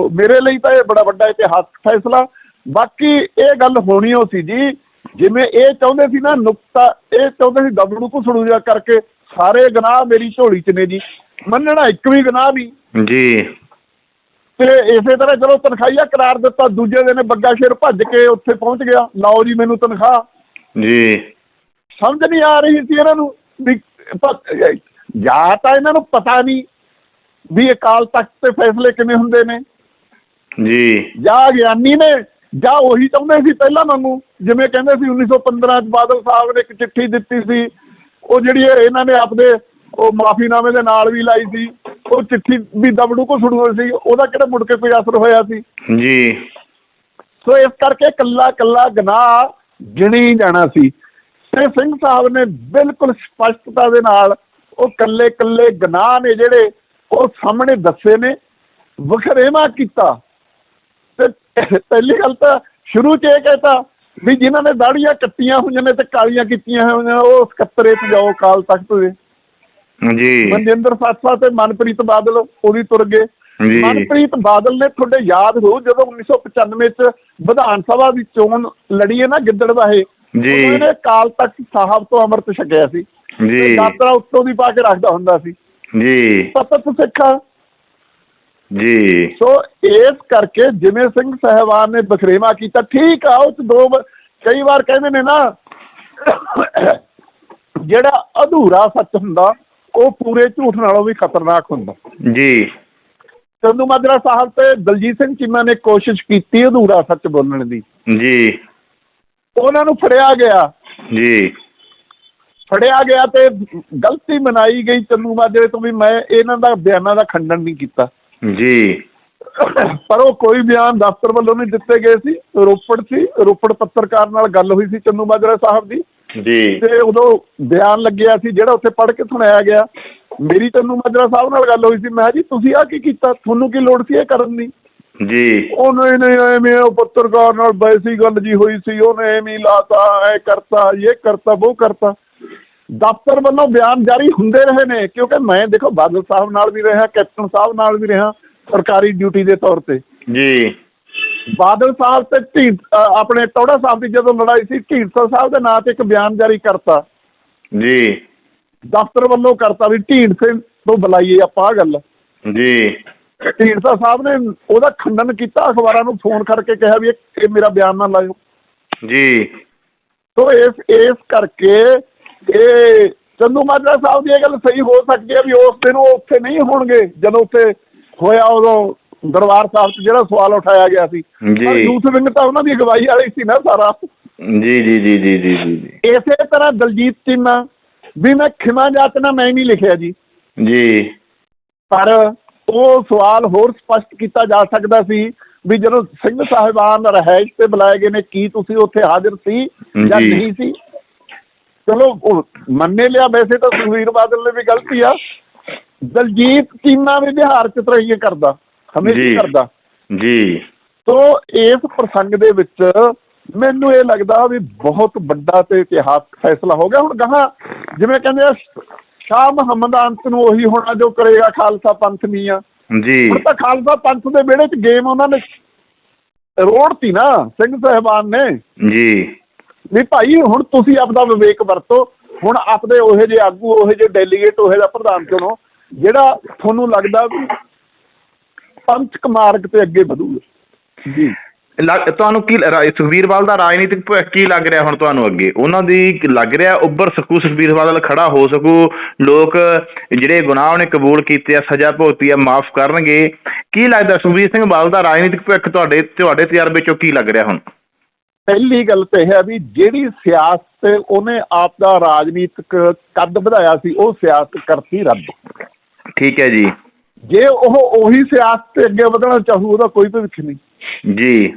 ਮੇਰੇ ਲਈ ਤਾਂ ਇਹ ਬੜਾ ਵੱਡਾ ਇਤਿਹਾਸਕ ਫੈਸਲਾ। ਬਾਕੀ ਇਹ ਗੱਲ ਹੋਣੀ ਹੋ ਸੀ ਜੀ ਜਿਵੇਂ ਇਹ ਚਾਹੁੰਦੇ ਸੀ ਨਾ ਨੁਕਤਾ ਇਹ ਚਾਹੁੰਦੇ ਸੀ ਦਬੜੂ ਘੁਸੜੂ ਜਿਹਾ ਕਰਕੇ ਸਾਰੇ ਗੁਨਾਹ ਮੇਰੀ ਝੋਲੀ 'ਚ ਨੇ ਜੀ। ਮੰਨਣਾ ਇੱਕ ਵੀ ਗੁਨਾਹ ਨਹੀਂ।
ਜੀ।
ਤੇ ਇਸੇ ਤਰ੍ਹਾਂ ਚਲੋ ਤਨਖਾਹੀਆ ਕਰਾਰ ਦਿੱਤਾ ਦੂਜੇ ਦਿਨ ਬੱਗਾ ਸ਼ੇਰ ਭੱਜ ਕੇ ਉੱਥੇ ਪਹੁੰਚ ਗਿਆ। ਲਓ ਜੀ ਮੈਨੂੰ ਤਨਖਾਹ।
ਜੀ।
ਸਮਝ ਨਹੀਂ ਆ ਰਹੀ ਸੀ ਇਹਨਾਂ ਨੂੰ ਵੀ ਜਾਂ ਤਾਂ ਇਹਨਾਂ ਨੂੰ ਪਤਾ ਨਹੀਂ ਵੀ ਅਕਾਲ ਤਖਤ ਤੇ ਫੈਸਲੇ ਕਿਵੇਂ ਹੁੰਦੇ ਨੇ।
ਜੀ।
ਜਾਂ ਗਿਆਨੀ ਨੇ ਜਾਂ ਉਹੀ ਚਾਹੁੰਦੇ ਸੀ ਪਹਿਲਾਂ ਵਾਂਗੂ ਜਿਵੇਂ ਕਹਿੰਦੇ ਸੀ 1915 ਚ ਬਾਦਲ ਸਾਹਿਬ ਨੇ ਇੱਕ ਚਿੱਠੀ ਦਿੱਤੀ ਸੀ ਉਹ ਜਿਹੜੀ ਇਹ ਇਹਨਾਂ ਨੇ ਆਪਦੇ ਉਹ ਮਾਫੀਨਾਮੇ ਦੇ ਨਾਲ ਵੀ ਲਾਈ ਸੀ ਉਹ ਚਿੱਠੀ ਵੀ ਦਬੜੂ ਕੋ ਸੁਣੂ ਸੀ ਉਹਦਾ ਕਿਹੜਾ ਮੁੜ ਕੇ ਕੋਈ ਅਸਰ ਹੋਇਆ ਸੀ?
ਜੀ।
ਸੋ ਇਸ ਕਰਕੇ ਕੱਲਾ ਕੱਲਾ ਗਨਾਹ ਗਿਣੀ ਜਾਣਾ ਸੀ। ਤੇ ਸਿੰਘ ਸਾਹਿਬ ਨੇ ਬਿਲਕੁਲ ਸਪਸ਼ਟਤਾ ਦੇ ਨਾਲ ਉਹ ਕੱਲੇ ਕੱਲੇ ਗਨਾਹ ਨੇ ਜਿਹੜੇ ਉਹ ਸਾਹਮਣੇ ਦੱਸੇ ਨੇ ਵਖਰੇਵਾ ਕੀਤਾ। ਤੇ ਪਹਿਲੀ ਗੱਲ ਤਾਂ ਸ਼ੁਰੂ ਚ ਇਹ ਕਹਿਤਾ ਵੀ ਜਿਨ੍ਹਾਂ ਨੇ ਦਾੜੀਆਂ ਕੱਟੀਆਂ ਹੋਈਆਂ ਨੇ ਤੇ ਕਾਲੀਆਂ ਕੀਤੀਆਂ ਹੋਈਆਂ ਉਹ ਸਕੱਤਰੇ ਤੇ ਜਾਓ ਕਾਲ ਤਖਤ ਦੇ।
ਜੀ।
ਮਨਜਿੰਦਰ ਸਾਥਾ ਤੇ ਮਨਪ੍ਰੀਤ ਬਾਦਲ ਉਹ ਵੀ ਤੁਰ ਗਏ।
ਜੀ।
ਮਨਪ੍ਰੀਤ ਬਾਦਲ ਨੇ ਤੁਹਾਡੇ ਯਾਦ ਹੋ ਜਦੋਂ 1995 ਚ ਵਿਧਾਨ ਸਭਾ ਦੀ ਚੋਣ ਲੜੀ ਹੈ ਨਾ ਗਿੱਦੜਵਾਹੇ
ਜੀ।
ਉਹਨਾਂ ਕਾਲ ਤਖਤ ਸਾਹਿਬ ਤੋਂ ਅੰਮ੍ਰਿਤ ਛਕਿਆ ਸੀ।
ਜੀ।
ਯਾਤਰਾ ਉੱਤੋਂ ਦੀ ਪਾ ਕੇ ਰੱਖਦਾ ਹੁੰਦਾ ਸੀ।
ਜੀ।
ਸਤਤ ਸਿੱਖਾ
ਜੀ।
ਸੋ ਇਸ ਕਰਕੇ ਜਿਵੇਂ ਸਿੰਘ ਸਹਿਬਾਨ ਨੇ ਬਖਰੇਵਾ ਕੀਤਾ ਠੀਕ ਆ ਉਹ ਦੋ ਕਈ ਵਾਰ ਕਹਿੰਦੇ ਨੇ ਨਾ ਜਿਹੜਾ ਅਧੂਰਾ ਸੱਚ ਹੁੰਦਾ ਉਹ ਪੂਰੇ ਝੂਠ ਨਾਲੋਂ ਵੀ ਖਤਰਨਾਕ ਹੁੰਦਾ।
ਜੀ।
ਚੰਦੂ ਮਾਜਰਾ ਸਾਹਿਬ ਤੇ ਦਲਜੀਤ ਸਿੰਘ ਚੀਮਾ ਨੇ ਕੋਸ਼ਿਸ਼ ਕੀਤੀ ਅਧੂਰਾ ਸੱਚ ਬੋਲਣ ਦੀ।
ਜੀ।
ਉਹਨਾਂ ਨੂੰ ਫੜਿਆ ਗਿਆ।
ਜੀ।
ਫੜਿਆ ਗਿਆ ਤੇ ਗਲਤੀ ਮਨਾਈ ਗਈ ਚੰਦੂ ਮਾਜਰੇ ਤੋਂ ਵੀ ਮੈਂ ਇਹਨਾਂ ਦਾ ਬਿਆਨਾਂ ਦਾ ਖੰਡਨ ਨਹੀਂ ਕੀਤਾ।
ਜੀ।
ਪਰ ਉਹ ਕੋਈ ਬਿਆਨ ਦਫ਼ਤਰ ਵੱਲੋਂ ਨਹੀਂ ਦਿੱਤੇ ਗਏ ਸੀ। ਰੋਪੜ ਸੀ। ਰੋਪੜ ਪੱਤਰਕਾਰ ਨਾਲ ਗੱਲ ਹੋਈ ਸੀ ਚੰਦੂ ਮਾਜਰਾ ਸਾਹਿਬ ਦੀ।
ਜੀ।
ਤੇ ਉਦੋਂ ਬਿਆਨ ਲੱਗਿਆ ਸੀ ਜਿਹੜਾ ਉੱਥੇ ਪੜ੍ਹ ਕੇ ਸੁਣਾਇਆ ਗਿਆ। ਮੇਰੀ ਚੰਦੂ ਮਾਜਰਾ ਸਾਹਿਬ ਨਾਲ ਗੱਲ ਹੋਈ ਸੀ। ਮੈਂ ਜੀ ਤੁਸੀਂ ਆ ਕੀ ਕੀਤਾ? ਤੁਹਾਨੂੰ ਕੀ ਲੋੜ ਸੀ ਇਹ ਕਰਨ ਦੀ?
ਜੀ।
ਉਹ ਨਹੀਂ ਨਹੀਂ ਐਵੇਂ ਉਹ ਪੱਤਰਕਾਰ ਨਾਲ ਬੈਸੀ ਗੱਲ ਜੀ ਹੋਈ ਸੀ। ਉਹਨੇ ਐਵੇਂ ਲਾਤਾ ਐ ਕਰਤਾ ਇਹ ਕਰਤਾ ਉਹ ਕਰਤਾ। ਦਫ਼ਤਰ ਵੱਲੋਂ ਬਿਆਨ ਜਾਰੀ ਹੁੰਦੇ ਰਹੇ ਨੇ ਕਿਉਂਕਿ ਮੈਂ ਦੇਖੋ ਬਾਦਲ ਸਾਹਿਬ ਨਾਲ ਵੀ ਰਿਹਾ ਕੈਪਟਨ ਸਾਹਿਬ ਨਾਲ ਵੀ ਰਿਹਾ ਸਰਕਾਰੀ ਡਿਊਟੀ ਦੇ ਤੌਰ ਤੇ।
ਜੀ।
ਬਾਦਲ ਸਾਹਿਬ ਤੇ ਢੀਂਡ ਆਪਣੇ ਟੌੜਾ ਸਾਹਿਬ ਦੀ ਜਦੋਂ ਲੜਾਈ ਸੀ ਢੀਂਡਸਾ ਸਾਹਿਬ ਦੇ ਨਾਂ ਤੇ ਇੱਕ ਬਿਆਨ ਜਾਰੀ ਕਰਤਾ।
ਜੀ।
ਦਫ਼ਤਰ ਵੱਲੋਂ ਕਰਤਾ ਵੀ ਢੀਂਡਸੇ ਤੋਂ ਬੁਲਾਈਏ ਆਪਾਂ ਆਹ ਗੱਲ।
ਜੀ।
ਢੀਂਡਸਾ ਸਾਹਿਬ ਨੇ ਉਹਦਾ ਖੰਡਨ ਕੀਤਾ ਅਖਬਾਰਾਂ ਨੂੰ ਫੋਨ ਕਰਕੇ ਕਿਹਾ ਵੀ ਇਹ ਮੇਰਾ ਬਿਆਨ ਨਾ ਲਾਇਓ।
ਜੀ।
ਸੋ ਇਸ ਇਸ ਕਰਕੇ ਇਹ ਚੰਦੂ ਮਾਜਰਾ ਸਾਹਿਬ ਦੀ ਗੱਲ ਸਹੀ ਹੋ ਸਕਦੀ ਹੈ ਵੀ ਉਸ ਦਿਨ ਉਹ ਉੱਥੇ ਨਹੀਂ ਹੋਣਗੇ ਜਦੋਂ ਉੱਥੇ ਹੋਇਆ ਉਦੋਂ ਦਰਬਾਰ ਸਾਹਿਬ 'ਚ ਜਿਹੜਾ ਸਵਾਲ ਉਠਾਇਆ ਗਿਆ ਸੀ।
ਜੀ।
ਯੂਥ ਵਿੰਗ ਤਾਂ ਉਹਨਾਂ ਦੀ ਅਗਵਾਈ ਵਾਲੀ ਸੀ ਨਾ ਸਾਰਾ।
ਜੀ ਜੀ ਜੀ ਜੀ ਜੀ ਜੀ
ਇਸੇ ਤਰ੍ਹਾਂ ਦਲਜੀਤ ਟੀਮਾ ਵੀ ਮੈਂ ਖਿਮਾ ਜਾਤਨਾ ਮੈਂ ਨਹੀਂ ਲਿਖਿਆ ਜੀ।
ਜੀ।
ਪਰ ਉਹ ਸਵਾਲ ਹੋਰ ਸਪਸ਼ਟ ਕੀਤਾ ਜਾ ਸਕਦਾ ਸੀ ਵੀ ਜਦੋਂ ਸਿੰਘ ਸਾਹਿਬਾਨ ਰਹਿائش ਤੇ ਬੁਲਾਏ ਗਏ ਨੇ ਕੀ ਤੁਸੀਂ ਉੱਥੇ ਹਾਜ਼ਰ ਸੀ ਜਾਂ। ਨਹੀਂ ਸੀ? ਚਲੋ ਮੰਨੇ ਲਿਆ ਵੈਸੇ ਤਾਂ ਸੁਖਵੀਰ ਬਾਦਲ ਨੇ ਵੀ ਗਲਤੀ ਆ। ਦਲਜੀਤ ਚੀਮਾ ਵੀ ਬਿਹਾਰ ਚ ਤਰਈਏ ਕਰਦਾ ਹਮੇਸ਼ਾ। ਕਰਦਾ।
ਜੀ।
ਤੋ ਇਸ ਪ੍ਰਸੰਗ ਦੇ ਵਿੱਚ ਮੈਨੂੰ ਇਹ ਲੱਗਦਾ ਵੀ ਬਹੁਤ ਵੱਡਾ ਤੇ ਇਤਿਹਾਸਕ ਫੈਸਲਾ ਹੋ ਗਿਆ। ਹੁਣ ਗਾਹਾਂ ਜਿਵੇਂ ਕਹਿੰਦੇ ਆ ਸ਼ਾਹ ਮੁਹੰਮਦ ਅੰਤ ਨੂੰ ਉਹੀ ਹੋਣਾ ਜੋ ਕਰੇਗਾ ਖਾਲਸਾ ਪੰਥ ਨਹੀਂ ਆ।
ਜੀ।
ਹੁਣ ਤਾਂ ਖਾਲਸਾ ਪੰਥ ਦੇ ਵਿਹੜੇ 'ਚ ਗੇਮ ਉਹਨਾਂ ਨੇ ਰੋੜਤੀ ਨਾ ਸਿੰਘ ਸਾਹਿਬਾਨ ਨੇ।
ਜੀ।
ਵੀ ਭਾਈ, ਹੁਣ ਤੁਸੀਂ ਆਪਦਾ ਵਿਵੇਕ ਵਰਤੋ। ਹੁਣ ਆਪਦੇ ਉਹੇ ਜਿਹੇ ਆਗੂ, ਉਹੇ ਜਿਹੇ ਡੈਲੀਗੇਟ ਉਹੇ ਦਾ ਪ੍ਰਧਾਨ ਚੁਣੋ, ਜਿਹੜਾ ਤੁਹਾਨੂੰ ਲੱਗਦਾ ਵੀ ਪੰਥਕ ਮਾਰਗ ਤੇ ਅੱਗੇ ਵਧੂਗਾ। ਜੀ।
ਤੁਹਾਨੂੰ ਕੀ ਰਾ- ਦਾ ਰਾਜਨੀਤਿਕ ਭਵਿੱਖ ਕੀ ਲੱਗ ਰਿਹਾ ਹੁਣ ਤੁਹਾਨੂੰ ਅੱਗੇ? ਉਹਨਾਂ ਦੀ ਲੱਗ ਰਿਹਾ ਉੱਭਰ ਸਕੂ ਸੁਖਬੀਰ ਬਾਦਲ ਖੜਾ ਹੋ ਸਕੂ। ਲੋਕ ਜਿਹੜੇ ਗੁਨਾਹ ਉਹਨੇ ਕਬੂਲ ਕੀਤੇ ਆ, ਸਜ਼ਾ ਭੋਗਤੀ ਆ, ਮਾਫ ਕਰਨਗੇ। ਕੀ ਲੱਗਦਾ ਸੁਖਬੀਰ ਸਿੰਘ ਬਾਦਲ ਦਾ ਰਾਜਨੀਤਿਕ ਭਵਿੱਖ ਤੁਹਾਡੇ ਤੁਹਾਡੇ ਤਜਰਬੇ ਚੋਂ ਕੀ ਲੱਗ ਰਿਹਾ ਹੁਣ?
ਪਹਿਲੀ ਗੱਲ ਤੇ ਹੈ ਵੀ ਜਿਹੜੀ ਸਿਆਸਤ ਉਹਨੇ ਆਪ ਦਾ ਰਾਜਨੀਤਿਕ ਕੱਦ ਵਧਾਇਆ ਸੀ ਉਹ ਸਿਆਸਤ ਕਰਤੀ ਰੱਬ।
ਠੀਕ ਹੈ ਜੀ।
ਜੇ ਉਹ ਉਹੀ ਸਿਆਸਤ ਤੇ ਅੱਗੇ ਵਧਣਾ ਚਾਹੂ ਉਹਦਾ ਕੋਈ ਭਵਿੱਖ ਨਹੀਂ।
ਜੀ।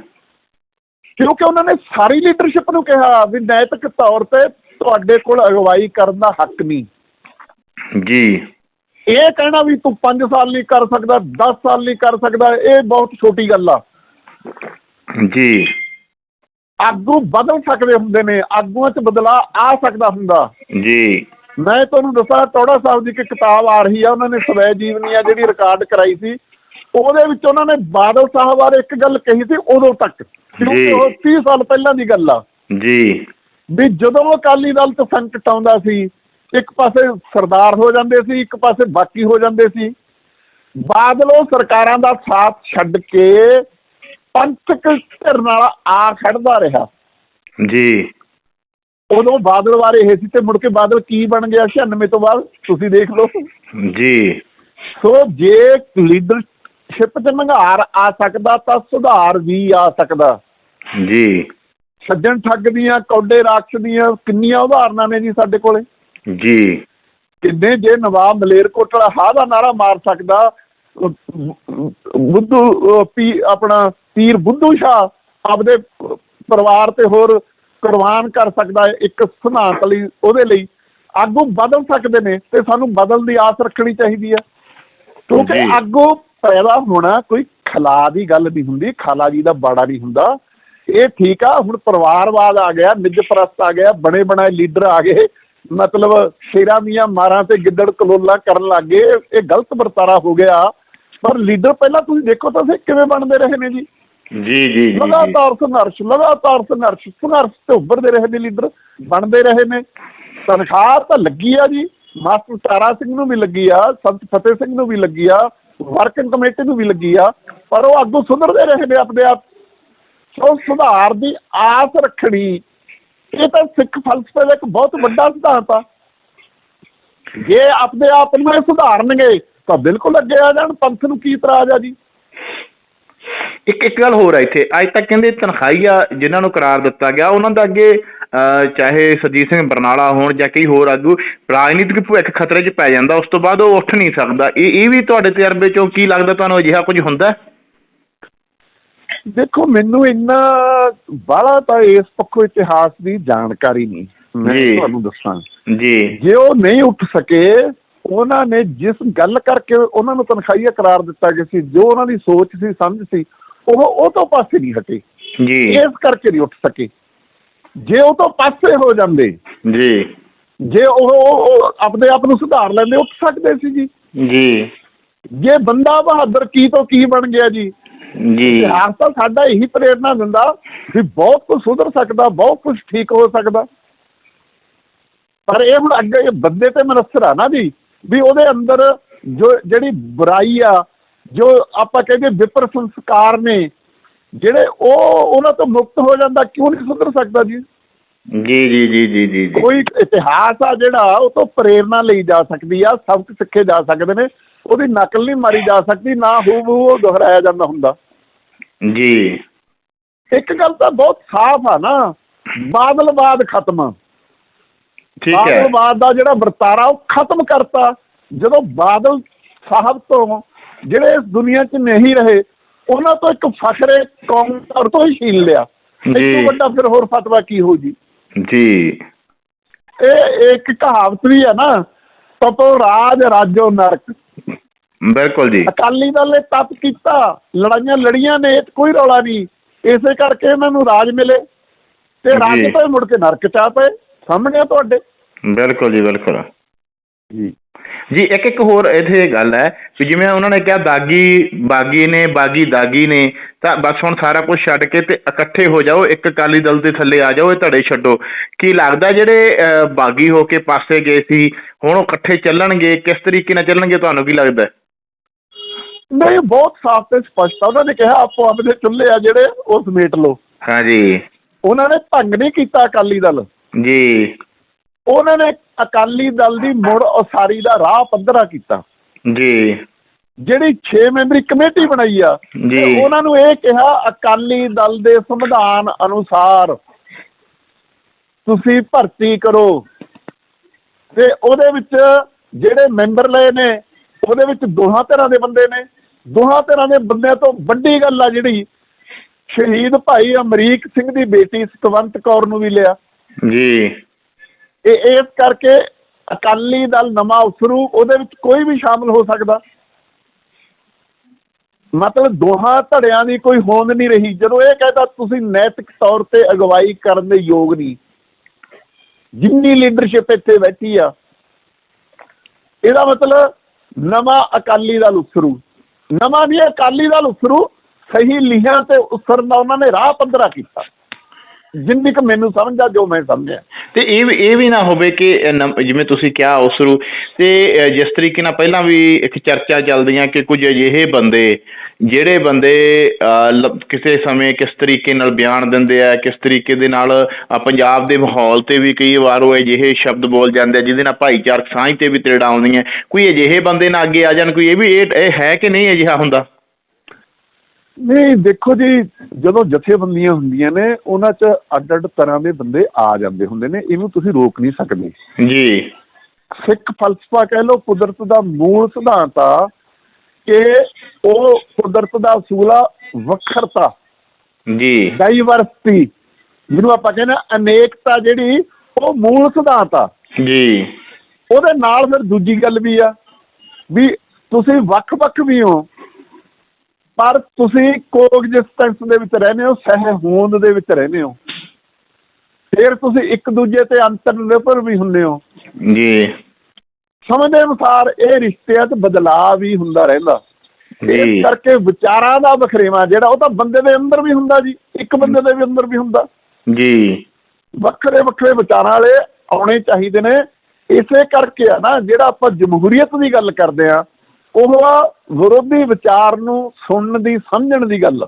ਕਿਉਂਕਿ ਉਹਨਾਂ ਨੇ ਸਾਰੀ ਲੀਡਰਸ਼ਿਪ ਨੂੰ ਕਿਹਾ ਵੀ ਨੈਤਿਕ ਤੌਰ ਤੇ ਤੁਹਾਡੇ ਕੋਲ ਅਗਵਾਈ ਕਰਨ ਦਾ ਹੱਕ ਨਹੀਂ।
ਜੀ।
ਇਹ ਕਹਿਣਾ ਵੀ ਤੂੰ 5 ਸਾਲ ਨਹੀਂ ਕਰ ਸਕਦਾ 10 ਸਾਲ ਨਹੀਂ ਕਰ ਸਕਦਾ ਇਹ ਬਹੁਤ ਛੋਟੀ ਗੱਲ ਆ।
ਜੀ।
ਆਗੂ ਬਦਲ ਸਕਦੇ ਹੁੰਦੇ ਨੇ ਆਗੂਆਂ 'ਚ ਬਦਲਾਅ ਆ ਸਕਦਾ ਹੁੰਦਾ।
ਜੀ।
ਮੈਂ ਤੁਹਾਨੂੰ ਦੱਸਾਂ ਟੌੜਾ ਸਾਹਿਬ ਦੀ ਇੱਕ ਕਿਤਾਬ ਆ ਰਹੀ ਆ ਉਹਨਾਂ ਨੇ ਸਵੈ ਜੀਵਨੀ ਆ ਜਿਹੜੀ ਰਿਕਾਰਡ ਕਰਾਈ ਸੀ ਉਹਦੇ ਵਿੱਚ ਉਹਨਾਂ ਨੇ ਬਾਦਲ ਸਾਹਿਬ ਬਾਰੇ ਇੱਕ ਗੱਲ ਕਹੀ ਸੀ ਉਦੋਂ ਤੱਕ। ਕਿਉਂਕਿ। ਉਹ 30 ਸਾਲ ਪਹਿਲਾਂ ਦੀ ਗੱਲ ਆ।
ਜੀ।
ਵੀ ਜਦੋਂ ਅਕਾਲੀ ਦਲ ਤੋਂ ਸੰਕਟ ਆਉਂਦਾ ਸੀ ਇੱਕ ਪਾਸੇ ਸਰਦਾਰ ਹੋ ਜਾਂਦੇ ਸੀ ਇੱਕ ਪਾਸੇ ਬਾਕੀ ਹੋ ਜਾਂਦੇ ਸੀ। ਬਾਦਲੋਂ ਸਰਕਾਰਾਂ ਦਾ ਸਾਥ ਛੱਡ ਕੇ ਪੰਥਕ ਧਿਰ ਨਾਲ ਆ ਖੜਦਾ ਰਿਹਾ।
ਜੀ।
ਉਦੋਂ ਬਾਦਲ ਬਾਰੇ ਇਹ ਸੀ ਤੇ ਮੁੜ ਕੇ ਬਾਦਲ ਕੀ ਬਣ ਗਿਆ 96 ਤੋਂ ਬਾਅਦ ਤੁਸੀਂ ਦੇਖ ਲਓ।
ਜੀ।
ਸੋ ਜੇ ਲੀਡਰਸ਼ਿਪ ਚ ਨਿਘਾਰ ਆ ਸਕਦਾ ਤਾਂ ਸੁਧਾਰ ਵੀ ਆ ਸਕਦਾ।
ਜੀ।
ਸੱਜਣ ਠੱਗ ਦੀਆਂ ਕੌਡੇ ਰਾਖਸ਼ ਦੀਆਂ ਕਿੰਨੀਆਂ ਉਦਾਹਰਨਾਂ ਨੇ ਜੀ ਸਾਡੇ ਕੋਲੇ।
ਜੀ।
ਕਿੰਨੇ ਜੇ ਨਵਾਬ ਮਲੇਰਕੋਟਲਾ ਹਾਂ ਦਾ ਨਾਰਾ ਮਾਰ ਸਕਦਾ ਬੁੱਧੂ ਪੀ ਆਪਣਾ ਪੀਰ ਬੁੱਧੂ ਸ਼ਾਹ ਆਪਦੇ ਪਰਿਵਾਰ ਤੇ ਹੋਰ ਕੁਰਬਾਨ ਕਰ ਸਕਦਾ ਹੈ ਇੱਕ ਸਿਧਾਂਤ ਲਈ ਉਹਦੇ ਲਈ ਆਗੂ ਬਦਲ ਸਕਦੇ ਨੇ ਤੇ ਸਾਨੂੰ ਬਦਲ ਦੀ ਆਸ ਰੱਖਣੀ ਚਾਹੀਦੀ ਹੈ। ਕਿਉਂਕਿ। ਆਗੂ ਪੈਦਾ ਹੋਣਾ ਕੋਈ ਖਲਾ ਦੀ ਗੱਲ ਨਹੀਂ ਹੁੰਦੀ ਖਾਲਾ ਜੀ ਦਾ ਬਾੜਾ ਨਹੀਂ ਹੁੰਦਾ। ਇਹ ਠੀਕ ਆ ਹੁਣ ਪਰਿਵਾਰਵਾਦ ਆ ਗਿਆ ਨਿੱਜ ਪ੍ਰਸਤ ਆ ਗਿਆ ਬਣੇ ਬਣਾਏ ਲੀਡਰ ਆ ਗਏ ਮਤਲਬ ਸ਼ੇਰਾਂ ਦੀਆਂ ਮਾਰਾਂ ਤੇ ਗਿੱਦੜ ਕਲੋਲਾ ਕਰਨ ਲੱਗ ਇਹ ਗਲਤ ਵਰਤਾਰਾ ਹੋ ਗਿਆ। ਪਰ ਲੀਡਰ ਪਹਿਲਾਂ ਤੁਸੀਂ ਦੇਖੋ ਤਾਂ ਸਹੀ ਕਿਵੇਂ ਬਣਦੇ ਰਹੇ ਨੇ ਜੀ।
ਜੀ ਜੀ
ਲਗਾਤਾਰ ਸੰਘਰਸ਼ ਲਗਾਤਾਰ ਸੰਘਰਸ਼ ਸੰਘਰਸ਼ ਤੇ ਉੱਭਰਦੇ ਰਹੇ ਨੇ ਲੀਡਰ ਬਣਦੇ ਰਹੇ ਨੇ। ਤਨਖਾਹ ਤਾਂ ਲੱਗੀ ਆ ਜੀ ਮਾਸਟਰ ਤਾਰਾ ਸਿੰਘ ਨੂੰ ਵੀ ਲੱਗੀ ਆ ਸੰਤ ਫਤਿਹ ਸਿੰਘ ਨੂੰ ਵੀ ਲੱਗੀ ਆ ਵਰਕਿੰਗ ਕਮੇਟੀ ਨੂੰ ਵੀ ਲੱਗੀ ਆ ਪਰ ਉਹ ਅੱਗੋਂ ਸੁਧਰਦੇ ਰਹੇ ਨੇ ਆਪਣੇ ਆਪ। ਸੋ ਸੁਧਾਰ ਦੀ ਆਸ ਰੱਖਣੀ ਇਹ ਤਾਂ ਸਿੱਖ ਫਲਸਫੇ ਦਾ ਇੱਕ ਬਹੁਤ ਵੱਡਾ ਸਿਧਾਂਤ ਆ। ਜੇ ਆਪਣੇ ਆਪ ਨੂੰ ਸੁਧਾਰਨਗੇ ਤਾਂ ਬਿਲਕੁਲ ਅੱਗੇ ਆ ਜਾਣ ਪੰਥ ਨੂੰ ਕੀ ਇਤਰਾਜ਼ ਆ ਜੀ?
ਇੱਕ ਇੱਕ ਗੱਲ ਹੋਰ ਹੈ ਇੱਥੇ। ਅੱਜ ਤੱਕ ਕਹਿੰਦੇ ਤਨਖਾਹੀਆ ਜਿਨ੍ਹਾਂ ਨੂੰ ਕਰਾਰ ਦਿੱਤਾ ਗਿਆ ਉਹਨਾਂ ਦਾ ਅੱਗੇ ਚਾਹੇ ਸਰਜੀਤ ਸਿੰਘ ਬਰਨਾਲਾ ਹੋਣ ਜਾਂ ਕਈ ਹੋਰ ਆਗੂ ਰਾਜਨੀਤਿਕ ਭਵਿੱਖ ਖਤਰੇ 'ਚ ਪੈ ਜਾਂਦਾ ਉਸ ਤੋਂ ਬਾਅਦ ਉਹ ਉੱਠ ਨਹੀਂ ਸਕਦਾ। ਇਹ ਇਹ ਵੀ ਤੁਹਾਡੇ ਤਜਰਬੇ 'ਚੋਂ ਕੀ ਲੱਗਦਾ ਤੁਹਾਨੂੰ ਅਜਿਹਾ ਕੁਝ ਹੁੰਦਾ?
ਦੇਖੋ ਮੈਨੂੰ ਇੰਨਾ ਬਾਹਲਾ ਤਾਂ ਇਸ ਪੱਖੋਂ ਇਤਿਹਾਸ ਦੀ ਜਾਣਕਾਰੀ ਨਹੀਂ। ਮੈਂ। ਤੁਹਾਨੂੰ ਦੱਸਾਂ।
ਜੀ।
ਜੇ ਉਹ ਨਹੀਂ ਉੱਠ ਸਕੇ ਉਹਨਾਂ ਨੇ ਜਿਸ ਗੱਲ ਕਰਕੇ ਉਹਨਾਂ ਨੂੰ ਤਨਖਾਹੀਆ ਕਰਾਰ ਦਿੱਤਾ ਗਿਆ ਸੀ ਜੋ ਉਹਨਾਂ ਦੀ ਸੋਚ ਸੀ ਸਮਝ ਸੀ ਉਹ ਉਹ ਤੋਂ ਪਾਸੇ ਨਹੀਂ ਹਟੇ।
ਜੀ।
ਇਸ ਕਰਕੇ ਨਹੀਂ ਉੱਠ ਸਕੇ। ਜੇ ਉਹ ਤੋਂ ਪਾਸੇ ਹੋ ਜਾਂਦੇ
ਜੀ।
ਜੇ ਉਹ ਆਪਣੇ ਆਪ ਨੂੰ ਸੁਧਾਰ ਲੈਂਦੇ ਉੱਠ ਸਕਦੇ ਸੀ ਜੀ।
ਜੀ।
ਜੇ ਬੰਦਾ ਬਹਾਦਰ ਕੀ ਤੋਂ ਕੀ ਬਣ ਗਿਆ ਜੀ?
ਜੀ।
ਇਤਿਹਾਸ ਤਾਂ ਸਾਡਾ ਇਹੀ ਪ੍ਰੇਰਣਾ ਦਿੰਦਾ ਵੀ ਬਹੁਤ ਕੁਝ ਸੁਧਰ ਸਕਦਾ ਬਹੁਤ ਕੁਝ ਠੀਕ ਹੋ ਸਕਦਾ। ਪਰ ਇਹ ਹੁਣ ਅੱਗੇ ਬੰਦੇ ਤੇ ਮਨਸਰ ਆ ਨਾ ਜੀ। ਵੀ ਉਹਦੇ ਅੰਦਰ ਜੋ ਜਿਹੜੀ ਬੁਰਾਈ ਆ ਜੋ ਆਪਾਂ ਕਹਿੰਦੇ ਵਿਪਰ ਸੰਸਕਾਰ ਨੇ ਜਿਹੜੇ ਉਹ ਉਹਨਾਂ ਤੋਂ ਮੁਕਤ ਹੋ ਜਾਂਦਾ ਕਿਉਂ ਨਹੀਂ ਸੁਧਰ ਸਕਦਾ ਜੀ?
ਜੀ ਜੀ ਜੀ ਜੀ ਜੀ
ਕੋਈ ਇਤਿਹਾਸ ਆ ਜਿਹੜਾ ਉਹ ਤੋਂ ਪ੍ਰੇਰਣਾ ਲਈ ਜਾ ਸਕਦੀ ਆ ਸਬਕ ਸਿੱਖੇ ਜਾ ਸਕਦੇ ਨੇ ਉਹਦੀ ਨਕਲ ਨਹੀਂ ਮਾਰੀ ਜਾ ਸਕਦੀ ਨਾ ਹੂ ਉਹ ਦੁਹਰਾਇਆ ਜਾਂਦਾ ਹੁੰਦਾ।
ਜੀ।
ਇੱਕ ਗੱਲ ਤਾਂ ਬਹੁਤ ਸਾਫ਼ ਆ ਨਾ ਬਾਦਲਵਾਦ ਖਤਮ ਬਾਦਲਵਾਦ ਦਾ ਜਿਹੜਾ ਵਰਤਾਰਾ ਉਹ ਖਤਮ ਕਰਤਾ। ਜਦੋਂ ਬਾਦਲ ਸਾਹਿਬ ਤੋਂ ਜਿਹੜੇ ਇਸ ਦੁਨੀਆ 'ਚ ਨਹੀਂ ਰਹੇ ਉਹਨਾਂ ਤੋਂ ਇੱਕ ਫਖਰੇ ਕੌਮ ਤੌਰ ਤੋਂ ਹੀ ਛੀਨ ਲਿਆ। ਇਸ। ਤੋਂ ਵੱਡਾ ਫਿਰ ਹੋਰ ਫਤਵਾ ਕੀ ਹੋ ਜੀ?
ਜੀ।
ਇਹ ਇੱਕ ਕਹਾਵਤ ਵੀ ਹੈ ਨਾ ਤਪੋ ਰਾਜ ਰਾਜੋ ਨਰਕ।
ਬਿਲਕੁਲ ਜੀ।
ਅਕਾਲੀ ਦਲ ਨੇ ਤਪ ਕੀਤਾ ਲੜਾਈਆਂ ਲੜੀਆਂ ਨੇ ਕੋਈ ਰੌਲਾ ਨਹੀਂ। ਇਸੇ ਕਰਕੇ ਇਹਨਾਂ ਨੂੰ ਰਾਜ ਮਿਲੇ। ਤੇ ਰਾਜ। ਤੋਂ ਮੁੜ ਕੇ ਨਰਕ ਚ ਆ ਪਏ। ਸਾਹਮਣੇ ਤੁਹਾਡੇ।
ਬਿਲਕੁਲ ਜੀ ਬਿਲਕੁਲ।
ਜੀ।
ਜੀ ਇੱਕ ਇੱਕ ਹੋਰ ਇੱਥੇ ਗੱਲ ਹੈ ਕਿ ਜਿਵੇਂ ਉਹਨਾਂ ਨੇ ਕਿਹਾ ਦਾਗੀ ਬਾਗੀ ਨੇ ਬਾਗੀ ਦਾਗੀ ਨੇ ਤਾਂ ਬਸ ਹੁਣ ਸਾਰਾ ਕੁਝ ਛੱਡ ਕੇ ਤੇ ਇਕੱਠੇ ਹੋ ਜਾਓ ਇੱਕ ਅਕਾਲੀ ਦਲ ਦੇ ਥੱਲੇ ਆ ਜਾਓ ਇਹ ਧੜੇ ਛੱਡੋ। ਕੀ ਲੱਗਦਾ ਜਿਹੜੇ ਬਾਗੀ ਹੋ ਕੇ ਪਾਸੇ ਗਏ ਸੀ ਹੁਣ ਉਹ ਇਕੱਠੇ ਚੱਲਣਗੇ ਕਿਸ ਤਰੀਕੇ ਨਾਲ ਚੱਲਣਗੇ ਤੁਹਾਨੂੰ ਕੀ ਲੱਗਦਾ?
ਨਹੀਂ ਬਹੁਤ ਸਾਫ਼ ਤੇ ਸਪਸ਼ਟ ਆ। ਉਹਨਾਂ ਨੇ ਕਿਹਾ ਆਪੋ ਆਪਣੇ ਚੁੱਲ੍ਹੇ ਆ ਜਿਹੜੇ ਉਹ ਸਮੇਟ ਲਓ।
ਹਾਂਜੀ।
ਉਹਨਾਂ ਨੇ ਭੰਗ ਨਹੀਂ ਕੀਤਾ ਅਕਾਲੀ ਦਲ।
ਜੀ।
ਉਹਨਾਂ ਨੇ ਅਕਾਲੀ ਦਲ ਦੀ ਮੁੜ ਉਸਾਰੀ ਦਾ ਰਾਹ ਪੱਧਰਾ ਕੀਤਾ।
ਜੀ।
ਜਿਹੜੀ 6 ਮੈਂਬਰੀ ਕਮੇਟੀ ਬਣਾਈ ਆ
ਜੀ।
ਤੇ ਉਹਨਾਂ ਨੂੰ ਇਹ ਕਿਹਾ ਅਕਾਲੀ ਦਲ ਦੇ ਸੰਵਿਧਾਨ ਅਨੁਸਾਰ ਤੁਸੀਂ ਭਰਤੀ ਕਰੋ। ਤੇ ਉਹਦੇ ਵਿੱਚ ਜਿਹੜੇ ਮੈਂਬਰ ਲਏ ਨੇ ਉਹਦੇ ਵਿੱਚ ਦੋਹਾਂ ਤਰ੍ਹਾਂ ਦੇ ਬੰਦੇ ਨੇ। ਦੋਹਾਂ ਤਰ੍ਹਾਂ ਦੇ ਬੰਦਿਆਂ ਤੋਂ ਵੱਡੀ ਗੱਲ ਆ ਜਿਹੜੀ ਸ਼ਹੀਦ ਭਾਈ ਅਮਰੀਕ ਸਿੰਘ ਦੀ ਬੇਟੀ ਸਤਵੰਤ ਕੌਰ ਨੂੰ ਵੀ ਲਿਆ।
ਜੀ।
ਇਹ ਇਸ ਕਰਕੇ ਅਕਾਲੀ ਦਲ ਨਵਾਂ ਉਸਰੂ, ਉਹਦੇ ਵਿੱਚ ਕੋਈ ਵੀ ਸ਼ਾਮਲ ਹੋ ਸਕਦਾ। ਮਤਲਬ ਦੋਹਾਂ ਧੜਿਆਂ ਦੀ ਕੋਈ ਹੋਂਦ ਨਹੀਂ ਰਹੀ। ਜਦੋਂ ਇਹ ਕਹਿੰਦਾ ਤੁਸੀਂ ਨੈਤਿਕ ਤੌਰ ਤੇ ਅਗਵਾਈ ਕਰਨ ਦੇ ਯੋਗ ਨਹੀਂ, ਜਿੰਨੀ ਲੀਡਰਸ਼ਿਪ ਇੱਥੇ ਬੈਠੀ ਆ, ਇਹਦਾ ਮਤਲਬ ਨਵਾਂ ਅਕਾਲੀ ਦਲ ਉਸਰੂ। ਨਵਾਂ ਵੀ ਅਕਾਲੀ ਦਲ ਉਸਰੂ, ਸਹੀ ਲੀਹਾਂ ਤੇ ਉਸਰਨ ਦਾ ਉਹਨਾਂ ਨੇ ਰਾਹ ਪੱਧਰਾ ਕੀਤਾ। ਜਿੰਨੀ ਕੁ ਮੈਨੂੰ ਸਮਝ ਆ ਜੋ ਮੈਂ ਸਮਝਿਆ।
ਤੇ ਇਹ ਵੀ ਇਹ ਵੀ ਨਾ ਹੋਵੇ ਕਿ ਜਿਵੇਂ ਤੁਸੀਂ ਕਿਹਾ ਉਸਰੂ ਤੇ ਜਿਸ ਤਰੀਕੇ ਨਾਲ ਪਹਿਲਾਂ ਵੀ ਇੱਕ ਚਰਚਾ ਚੱਲਦੀਆਂ ਕਿ ਕੁਝ ਅਜਿਹੇ ਬੰਦੇ ਜਿਹੜੇ ਬੰਦੇ ਅਹ, ਕਿਸੇ ਸਮੇਂ ਕਿਸ ਤਰੀਕੇ ਨਾਲ ਬਿਆਨ ਦਿੰਦੇ ਆ ਕਿਸ ਤਰੀਕੇ ਦੇ ਨਾਲ ਪੰਜਾਬ ਦੇ ਮਾਹੌਲ ਤੇ ਵੀ ਕਈ ਵਾਰ ਉਹ ਅਜਿਹੇ ਸ਼ਬਦ ਬੋਲ ਜਾਂਦੇ ਆ ਜਿਹਦੇ ਨਾਲ ਭਾਈਚਾਰਕ ਸਾਂਝ ਤੇ ਵੀ ਤੇੜਾ ਆਉਂਦੀਆਂ। ਕੋਈ ਅਜਿਹੇ ਬੰਦੇ ਨਾ ਅੱਗੇ ਆ ਜਾਣ ਕੋਈ ਇਹ ਵੀ ਇਹ ਹੈ ਕਿ ਨਹੀਂ ਅਜਿਹਾ ਹੁੰਦਾ?
ਨਹੀਂ ਦੇਖੋ ਜੀ ਜਦੋਂ ਜਥੇਬੰਦੀਆਂ ਹੁੰਦੀਆਂ ਨੇ ਉਹਨਾਂ 'ਚ ਅੱਡ-ਅੱਡ ਤਰ੍ਹਾਂ ਦੇ ਬੰਦੇ ਆ ਜਾਂਦੇ ਹੁੰਦੇ ਨੇ ਇਹਨੂੰ ਤੁਸੀਂ ਰੋਕ ਨਹੀਂ ਸਕਦੇ।
ਜੀ।
ਸਿੱਖ ਫਲਸਫਾ ਕਹਿ ਲਓ ਕੁਦਰਤ ਦਾ ਮੂਲ ਸਿਧਾਂਤ ਆ ਕਿ ਉਹ ਕੁਦਰਤ ਦਾ ਅਸੂਲ ਆ ਵੱਖਰਤਾ
ਜੀ।
ਡਾਈਵਰਸਿਟੀ ਜਿਹਨੂੰ ਆਪਾਂ ਕਹਿੰਦੇ ਆ ਅਨੇਕਤਾ ਜਿਹੜੀ ਉਹ ਮੂਲ ਸਿਧਾਂਤ ਆ।
ਜੀ।
ਉਹਦੇ ਨਾਲ ਫਿਰ ਦੂਜੀ ਗੱਲ ਵੀ ਆ ਵੀ ਤੁਸੀਂ ਵੱਖ-ਵੱਖ ਵੀ ਹੋ ਪਰ ਤੁਸੀਂ ਕੋਐਗਜ਼ਿਸਟੈਂਸ ਦੇ ਵਿੱਚ ਰਹਿੰਦੇ ਹੋ ਸਹਿ ਹੋਂਦ ਦੇ ਵਿੱਚ ਰਹਿੰਦੇ ਹੋ। ਫਿਰ ਤੁਸੀਂ ਇੱਕ ਦੂਜੇ ਤੇ ਅੰਤਰ ਨਿਰਭਰ ਵੀ ਹੁੰਦੇ ਹੋ।
ਜੀ।
ਸਮੇਂ ਦੇ ਅਨੁਸਾਰ ਇਹ ਰਿਸ਼ਤਿਆਂ 'ਚ ਬਦਲਾਅ ਵੀ ਹੁੰਦਾ ਰਹਿੰਦਾ।
ਜੀ।
ਕਰਕੇ ਵਿਚਾਰਾਂ ਦਾ ਵਖਰੇਵਾ ਜਿਹੜਾ ਉਹ ਤਾਂ ਬੰਦੇ ਦੇ ਅੰਦਰ ਵੀ ਹੁੰਦਾ ਜੀ ਇੱਕ ਬੰਦੇ ਦੇ ਵੀ ਅੰਦਰ ਵੀ ਹੁੰਦਾ।
ਜੀ।
ਵੱਖਰੇ ਵੱਖਰੇ ਵਿਚਾਰਾਂ ਵਾਲੇ ਆਉਣੇ ਚਾਹੀਦੇ ਨੇ। ਇਸੇ ਕਰਕੇ ਆ ਨਾ ਜਿਹੜਾ ਆਪਾਂ ਜਮਹੂਰੀਅਤ ਦੀ ਗੱਲ ਕਰਦੇ ਆ ਉਹ ਵਿਰੋਧੀ ਵਿਚਾਰ ਨੂੰ ਸੁਣਨ ਦੀ ਸਮਝਣ ਦੀ ਗੱਲ।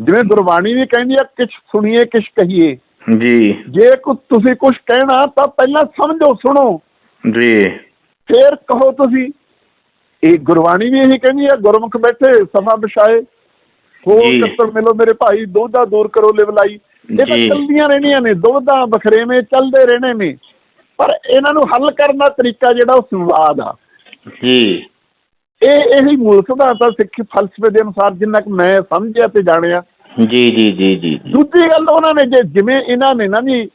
ਜਿਵੇਂ ਗੁਰਬਾਣੀ ਵੀ ਕਹਿੰਦੀ ਆ ਕਿਛ ਸੁਣੀਏ ਕਿਛ ਕਹੀਏ।
ਜੀ।
ਜੇ ਕੁ ਤੁਸੀਂ ਕੁਝ ਕਹਿਣਾ ਤਾਂ ਪਹਿਲਾਂ ਸਮਝੋ ਸੁਣੋ।
ਜੀ।
ਫੇਰ ਕਹੋ ਤੁਸੀਂ। ਇਹ ਗੁਰਬਾਣੀ ਵੀ ਇਹੀ ਕਹਿੰਦੀ ਆ ਗੁਰਮੁਖ ਬੈਠੇ ਸਮਾਂ ਵਿਛਾਏ। ਹੋ
ਜੀ।
ਕਸਰ ਮਿਲੋ ਮੇਰੇ ਭਾਈ ਦੋਦਾ ਦੂਰ ਕਰੋ ਲਿਵਲਾਈ ਇਹ ਤਾਂ। ਚਲਦੀਆਂ ਰਹਿਣੀਆਂ ਨੇ ਦੋਦਾ ਬਖਰੇਵੇਂ ਚੱਲਦੇ ਰਹਿਣੇ ਨੇ। ਪਰ ਇਹਨਾਂ ਨੂੰ ਹੱਲ ਕਰਨ ਦਾ ਤਰੀਕਾ ਜਿਹੜਾ ਉਹ ਸੰਵਾਦ ਆ।
ਜੀ।
ਇਹ ਇਹੀ ਮੂਲ ਸਿਧਾਂਤ ਆ ਸਿੱਖ ਫਲਸਫੇ ਦੇ ਅਨੁਸਾਰ ਜਿੰਨਾ ਕਿ ਮੈਂ ਸਮਝਿਆ ਤੇ ਜਾਣਿਆ।
ਜੀ ਜੀ ਜੀ ਜੀ
ਦੂਜੀ ਗੱਲ ਉਹਨਾਂ ਨੇ ਜੇ ਜਿਵੇਂ ਇਹਨਾਂ ਨੇ ਨਾ ਜੀ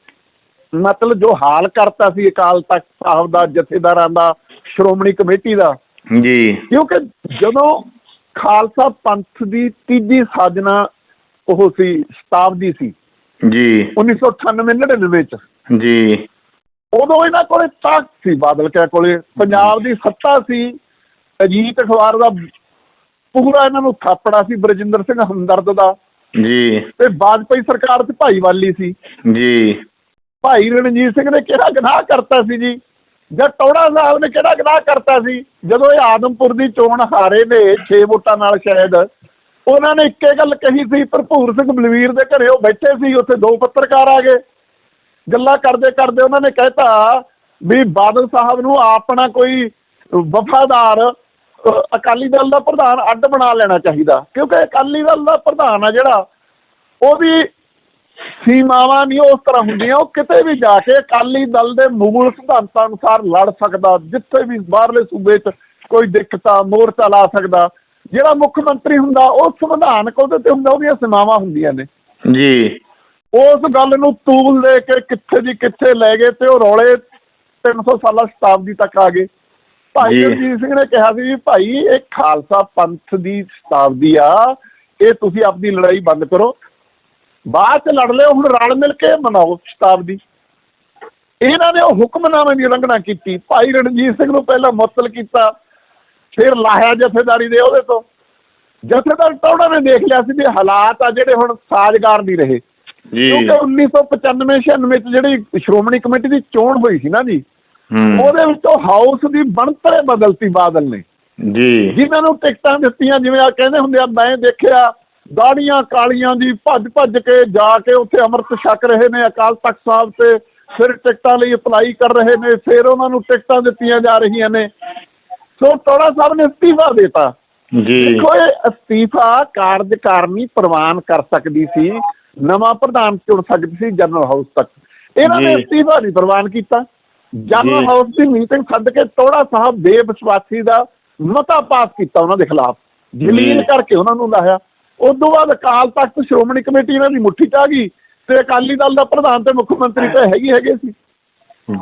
ਮਤਲਬ ਜੋ ਹਾਲ ਕਰਤਾ ਸੀ ਅਕਾਲ ਤਖਤ ਸਾਹਿਬ ਦਾ ਜਥੇਦਾਰਾਂ ਦਾ ਸ਼੍ਰੋਮਣੀ ਕਮੇਟੀ ਦਾ
ਜੀ।
ਕਿਉਂਕਿ ਜਦੋਂ ਖਾਲਸਾ ਪੰਥ ਦੀ ਤੀਜੀ ਸਾਜਨਾ ਉਹ ਸੀ ਸ਼ਤਾਬਦੀ ਸੀ
ਜੀ।
1998 99 ਚ।
ਜੀ।
ਉਦੋਂ ਇਹਨਾਂ ਕੋਲੇ ਤਾਕਤ ਸੀ ਬਾਦਲ ਕਿਆ ਕੋਲੇ ਪੰਜਾਬ ਦੀ ਸੱਤਾ ਸੀ ਅਜੀਤ ਅਖਬਾਰ ਦਾ ਪੂਰਾ ਇਹਨਾਂ ਨੂੰ ਥਾਪੜਾ ਸੀ ਬਰਜਿੰਦਰ ਸਿੰਘ ਹਮਦਰਦ ਦਾ।
ਜੀ।
ਤੇ ਵਾਜਪਾਈ ਸਰਕਾਰ ਚ ਭਾਈਵਾਲੀ ਸੀ।
ਜੀ।
ਭਾਈ ਰਣਜੀਤ ਸਿੰਘ ਨੇ ਕਿਹੜਾ ਗੁਨਾਹ ਕਰਤਾ ਸੀ ਜੀ? ਜਾਂ ਟੌੜਾ ਸਾਹਿਬ ਨੇ ਕਿਹੜਾ ਗੁਨਾਹ ਕਰਤਾ ਸੀ? ਜਦੋਂ ਇਹ ਆਦਮਪੁਰ ਦੀ ਚੋਣ ਹਾਰੇ ਨੇ 6 ਵੋਟਾਂ ਨਾਲ ਸ਼ਾਇਦ ਉਹਨਾਂ ਨੇ ਇੱਕੇ ਗੱਲ ਕਹੀ ਸੀ ਭਰਪੂਰ ਸਿੰਘ ਬਲਵੀਰ ਦੇ ਘਰੇ ਉਹ ਬੈਠੇ ਸੀ ਉੱਥੇ ਦੋ ਪੱਤਰਕਾਰ ਆ ਗਏ। ਗੱਲਾਂ ਕਰਦੇ ਕਰਦੇ ਉਹਨਾਂ ਨੇ ਕਹਿਤਾ ਵੀ ਬਾਦਲ ਸਾਹਿਬ ਨੂੰ ਆਪਣਾ ਕੋਈ ਵਫਾਦਾਰ ਅਕਾਲੀ ਦਲ ਦਾ ਪ੍ਰਧਾਨ ਅੱਡ ਬਣਾ ਲੈਣਾ ਚਾਹੀਦਾ ਕਿਉਂਕਿ ਅਕਾਲੀ ਦਲ ਦਾ ਪ੍ਰਧਾਨ ਆ ਜਿਹੜਾ ਉਹਦੀ ਸੀਮਾਵਾਂ ਨਹੀਂ ਉਸ ਤਰ੍ਹਾਂ ਹੁੰਦੀਆਂ ਉਹ ਕਿਤੇ ਵੀ ਜਾ ਕੇ ਅਕਾਲੀ ਦਲ ਦੇ ਮੂਲ ਸਿਧਾਂਤਾਂ ਅਨੁਸਾਰ ਲੜ ਸਕਦਾ ਜਿੱਥੇ ਵੀ ਬਾਹਰਲੇ ਸੂਬੇ 'ਚ ਕੋਈ ਦਿੱਕਤ ਮੋਰਚਾ ਲਾ ਸਕਦਾ ਜਿਹੜਾ ਮੁੱਖ ਮੰਤਰੀ ਹੁੰਦਾ ਉਹ ਸੰਵਿਧਾਨਕ ਉਹਦੇ ਤੇ ਹੁੰਦਾ ਉਹਦੀਆਂ ਸੀਮਾਵਾਂ ਹੁੰਦੀਆਂ ਨੇ।
ਜੀ।
ਉਸ ਗੱਲ ਨੂੰ ਤੂਲ ਦੇ ਕੇ ਕਿੱਥੇ ਦੀ ਕਿੱਥੇ ਲੈ ਗਏ ਤੇ ਉਹ ਰੌਲੇ 300 ਸਾਲਾ ਸ਼ਤਾਬਦੀ ਤੱਕ ਆ ਗਏ। ਭਾਈ। ਰਣਜੀਤ ਸਿੰਘ ਨੇ ਕਿਹਾ ਸੀ ਵੀ ਭਾਈ ਇਹ ਖਾਲਸਾ ਪੰਥ ਦੀ ਸ਼ਤਾਬਦੀ ਆ ਇਹ ਤੁਸੀਂ ਆਪਣੀ ਲੜਾਈ ਬੰਦ ਕਰੋ। ਬਾਅਦ ਚ ਲੜ ਲਿਓ ਹੁਣ ਰਲ ਮਿਲ ਕੇ ਮਨਾਓ ਸ਼ਤਾਬਦੀ। ਇਹਨਾਂ ਨੇ ਉਹ ਹੁਕਮਨਾਮੇ ਦੀ ਉਲੰਘਣਾ ਕੀਤੀ। ਭਾਈ ਰਣਜੀਤ ਸਿੰਘ ਨੂੰ ਪਹਿਲਾਂ ਮੁਅੱਤਲ ਕੀਤਾ ਫਿਰ ਲਾਹਿਆ ਜਥੇਦਾਰੀ ਦੇ ਉਹਦੇ ਤੋਂ। ਜਥੇਦਾਰ ਟੌੜਾ ਨੇ ਦੇਖ ਲਿਆ ਸੀ ਵੀ ਹਾਲਾਤ ਆ ਜਿਹੜੇ ਹੁਣ ਸਾਜ਼ਗਾਰ ਨਹੀਂ ਰਹੇ।
ਜੀ।
ਕਿਉਂਕਿ 1995 96 ਚ ਜਿਹੜੀ ਸ਼੍ਰੋਮਣੀ ਕਮੇਟੀ ਦੀ ਚੋਣ ਹੋਈ ਸੀ ਨਾ ਜੀ ਉਹਦੇ ਵਿੱਚੋਂ ਹਾਊਸ ਦੀ ਬਣਤਰੇ ਬਦਲਤੀ ਬਾਦਲ ਨੇ।
ਜੀ।
ਜਿਨ੍ਹਾਂ ਨੂੰ ਟਿਕਟਾਂ ਦਿੱਤੀਆਂ ਜਿਵੇਂ ਆ ਕਹਿੰਦੇ ਹੁੰਦੇ ਆ ਮੈਂ ਦੇਖਿਆ ਦਾੜੀਆਂ ਕਾਲੀਆਂ ਦੀ ਭੱਜ ਭੱਜ ਕੇ ਜਾ ਕੇ ਉੱਥੇ ਅੰਮ੍ਰਿਤ ਛਕ ਰਹੇ ਨੇ ਅਕਾਲ ਤਖਤ ਸਾਹਿਬ ਤੇ ਫਿਰ ਟਿਕਟਾਂ ਲਈ ਅਪਲਾਈ ਕਰ ਰਹੇ ਨੇ ਫਿਰ ਉਹਨਾਂ ਨੂੰ ਟਿਕਟਾਂ ਦਿੱਤੀਆਂ ਜਾ ਰਹੀਆਂ ਨੇ। ਸੋ ਟੋੜਾ ਸਾਹਿਬ ਨੇ ਅਸਤੀਫਾ ਦਿੱਤਾ।
ਜੀ।
ਦੇਖੋ ਇਹ ਅਸਤੀਫਾ ਕਾਰਜਕਾਰਨੀ ਪ੍ਰਵਾਨ ਕਰ ਸਕਦੀ ਸੀ ਨਵਾਂ ਪ੍ਰਧਾਨ ਚੁਣ ਸਕਦੀ ਸੀ ਜਨਰਲ ਹਾਊਸ ਤੱਕ। ਇਹਨਾਂ ਨੇ। ਅਸਤੀਫਾ ਨਹੀਂ ਪ੍ਰਵਾਨ ਕੀਤਾ। ਜਨਰਲ। ਹਾਊਸ ਦੀ ਮੀਟਿੰਗ ਸੱਦ ਕੇ ਟੋੜਾ ਸਾਹਿਬ ਬੇਵਿਸ਼ਵਾਸੀ ਦਾ ਮਤਾ ਪਾਸ ਕੀਤਾ ਉਹਨਾਂ ਦੇ ਖਿਲਾਫ। ਜਲੀਲ। ਕਰਕੇ ਉਹਨਾਂ ਨੂੰ ਲਾਇਆ। ਉਸ ਤੋਂ ਬਾਅਦ ਅਕਾਲ ਤਖਤ ਸ਼੍ਰੋਮਣੀ ਕਮੇਟੀ ਇਹਨਾਂ ਦੀ ਮੁੱਠੀ 'ਚ ਆ ਗਈ ਤੇ ਅਕਾਲੀ ਦਲ ਦਾ ਪ੍ਰਧਾਨ ਤੇ ਮੁੱਖ ਮੰਤਰੀ ਤਾਂ ਹੈਗੇ ਹੈਗੇ ਸੀ।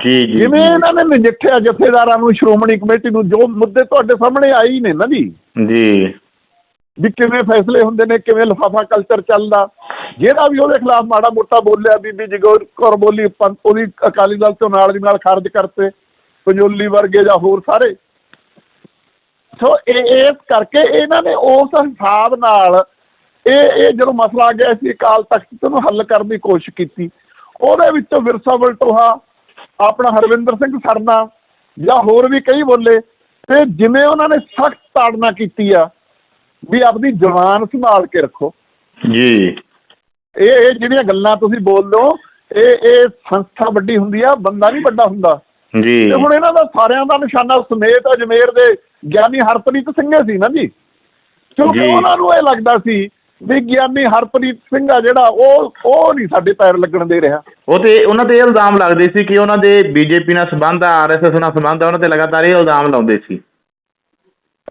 ਜੀ ਜੀ
ਜਿਵੇਂ ਇਹਨਾਂ ਨੇ ਨਜਿੱਠਿਆ ਜਥੇਦਾਰਾਂ ਨੂੰ ਸ਼੍ਰੋਮਣੀ ਕਮੇਟੀ ਨੂੰ ਜੋ ਮੁੱਦੇ ਤੁਹਾਡੇ ਸਾਹਮਣੇ ਆਏ ਹੀ ਨੇ ਨਾ ਜੀ।
ਜੀ।
ਵੀ ਕਿਵੇਂ ਫੈਸਲੇ ਹੁੰਦੇ ਨੇ, ਕਿਵੇਂ ਲਿਫਾਫਾ ਕਲਚਰ ਚੱਲਦਾ। ਜਿਹੜਾ ਵੀ ਉਹਦੇ ਖਿਲਾਫ ਮਾੜਾ ਮੋਟਾ ਬੋਲਿਆ, ਬੀਬੀ ਜਗੋਰ ਕੌਰ ਬੋਲੀ ਪੰਥ ਉਹਦੀ ਅਕਾਲੀ ਦਲ ਤੋਂ ਨਾਲ ਦੀ ਨਾਲ ਖਾਰਜ ਕਰਤੇ, ਪੰਜੋਲੀ ਵਰਗੇ ਜਾਂ ਹੋਰ ਸਾਰੇ। ਸੋ ਇਹ ਇਸ ਕਰਕੇ ਇਹਨਾਂ ਨੇ ਉਸ ਹਿਸਾਬ ਨਾਲ ਇਹ ਇਹ ਜਦੋਂ ਮਸਲਾ ਆ ਗਿਆ ਸੀ, ਅਕਾਲ ਤਖਤ ਨੂੰ ਹੱਲ ਕਰਨ ਦੀ ਕੋਸ਼ਿਸ਼ ਕੀਤੀ। ਉਹਦੇ ਵਿੱਚੋਂ ਵਿਰਸਾ ਵਲਟੋਹਾ ਆਪਣਾ ਹਰਵਿੰਦਰ ਸਿੰਘ ਸਰਨਾ ਜਾਂ ਹੋਰ ਵੀ ਕਈ ਬੋਲੇ, ਤੇ ਜਿਵੇਂ ਉਹਨਾਂ ਨੇ ਸਖਤ ਤਾੜਨਾ ਕੀਤੀ ਆ ਵੀ ਆਪਦੀ ਜ਼ੁਬਾਨ ਸੰਭਾਲ ਕੇ ਰੱਖੋ।
ਜੀ।
ਇਹ ਇਹ ਜਿਹੜੀਆਂ ਗੱਲਾਂ ਤੁਸੀਂ ਬੋਲਦੇ ਹੋ ਇਹ ਇਹ ਸੰਸਥਾ ਵੱਡੀ ਹੁੰਦੀ ਆ ਬੰਦਾ ਨਹੀਂ ਵੱਡਾ ਹੁੰਦਾ।
ਜੀ।
ਤੇ ਹੁਣ ਇਹਨਾਂ ਦਾ ਸਾਰਿਆਂ ਦਾ ਨਿਸ਼ਾਨਾ ਸਮੇਤ ਅਜਮੇਰ ਦੇ ਗਿਆਨੀ ਹਰਪ੍ਰੀਤ ਸਿੰਘ ਸੀ ਨਾ ਜੀ। ਕਿਉਂਕਿ। ਉਹਨਾਂ ਨੂੰ ਇਹ ਲੱਗਦਾ ਸੀ ਵੀ ਗਿਆਨੀ ਹਰਪ੍ਰੀਤ ਸਿੰਘ ਆ ਜਿਹੜਾ ਉਹ ਉਹ ਨਹੀਂ ਸਾਡੇ ਪੈਰ ਲੱਗਣ ਦੇ ਰਿਹਾ।
ਉਹ ਤੇ ਉਹਨਾਂ ਤੇ ਇਹ ਇਲਜ਼ਾਮ ਲੱਗਦੇ ਸੀ ਕਿ ਉਹਨਾਂ ਦੇ ਬੀਜੇਪੀ ਨਾਲ ਸੰਬੰਧ ਆ ਆਰਐਸਐਸ ਨਾਲ ਸੰਬੰਧ ਆ ਉਹਨਾਂ ਤੇ ਲਗਾਤਾਰ ਇਹ ਇਲਜ਼ਾਮ ਲਾਉਂਦੇ ਸੀ।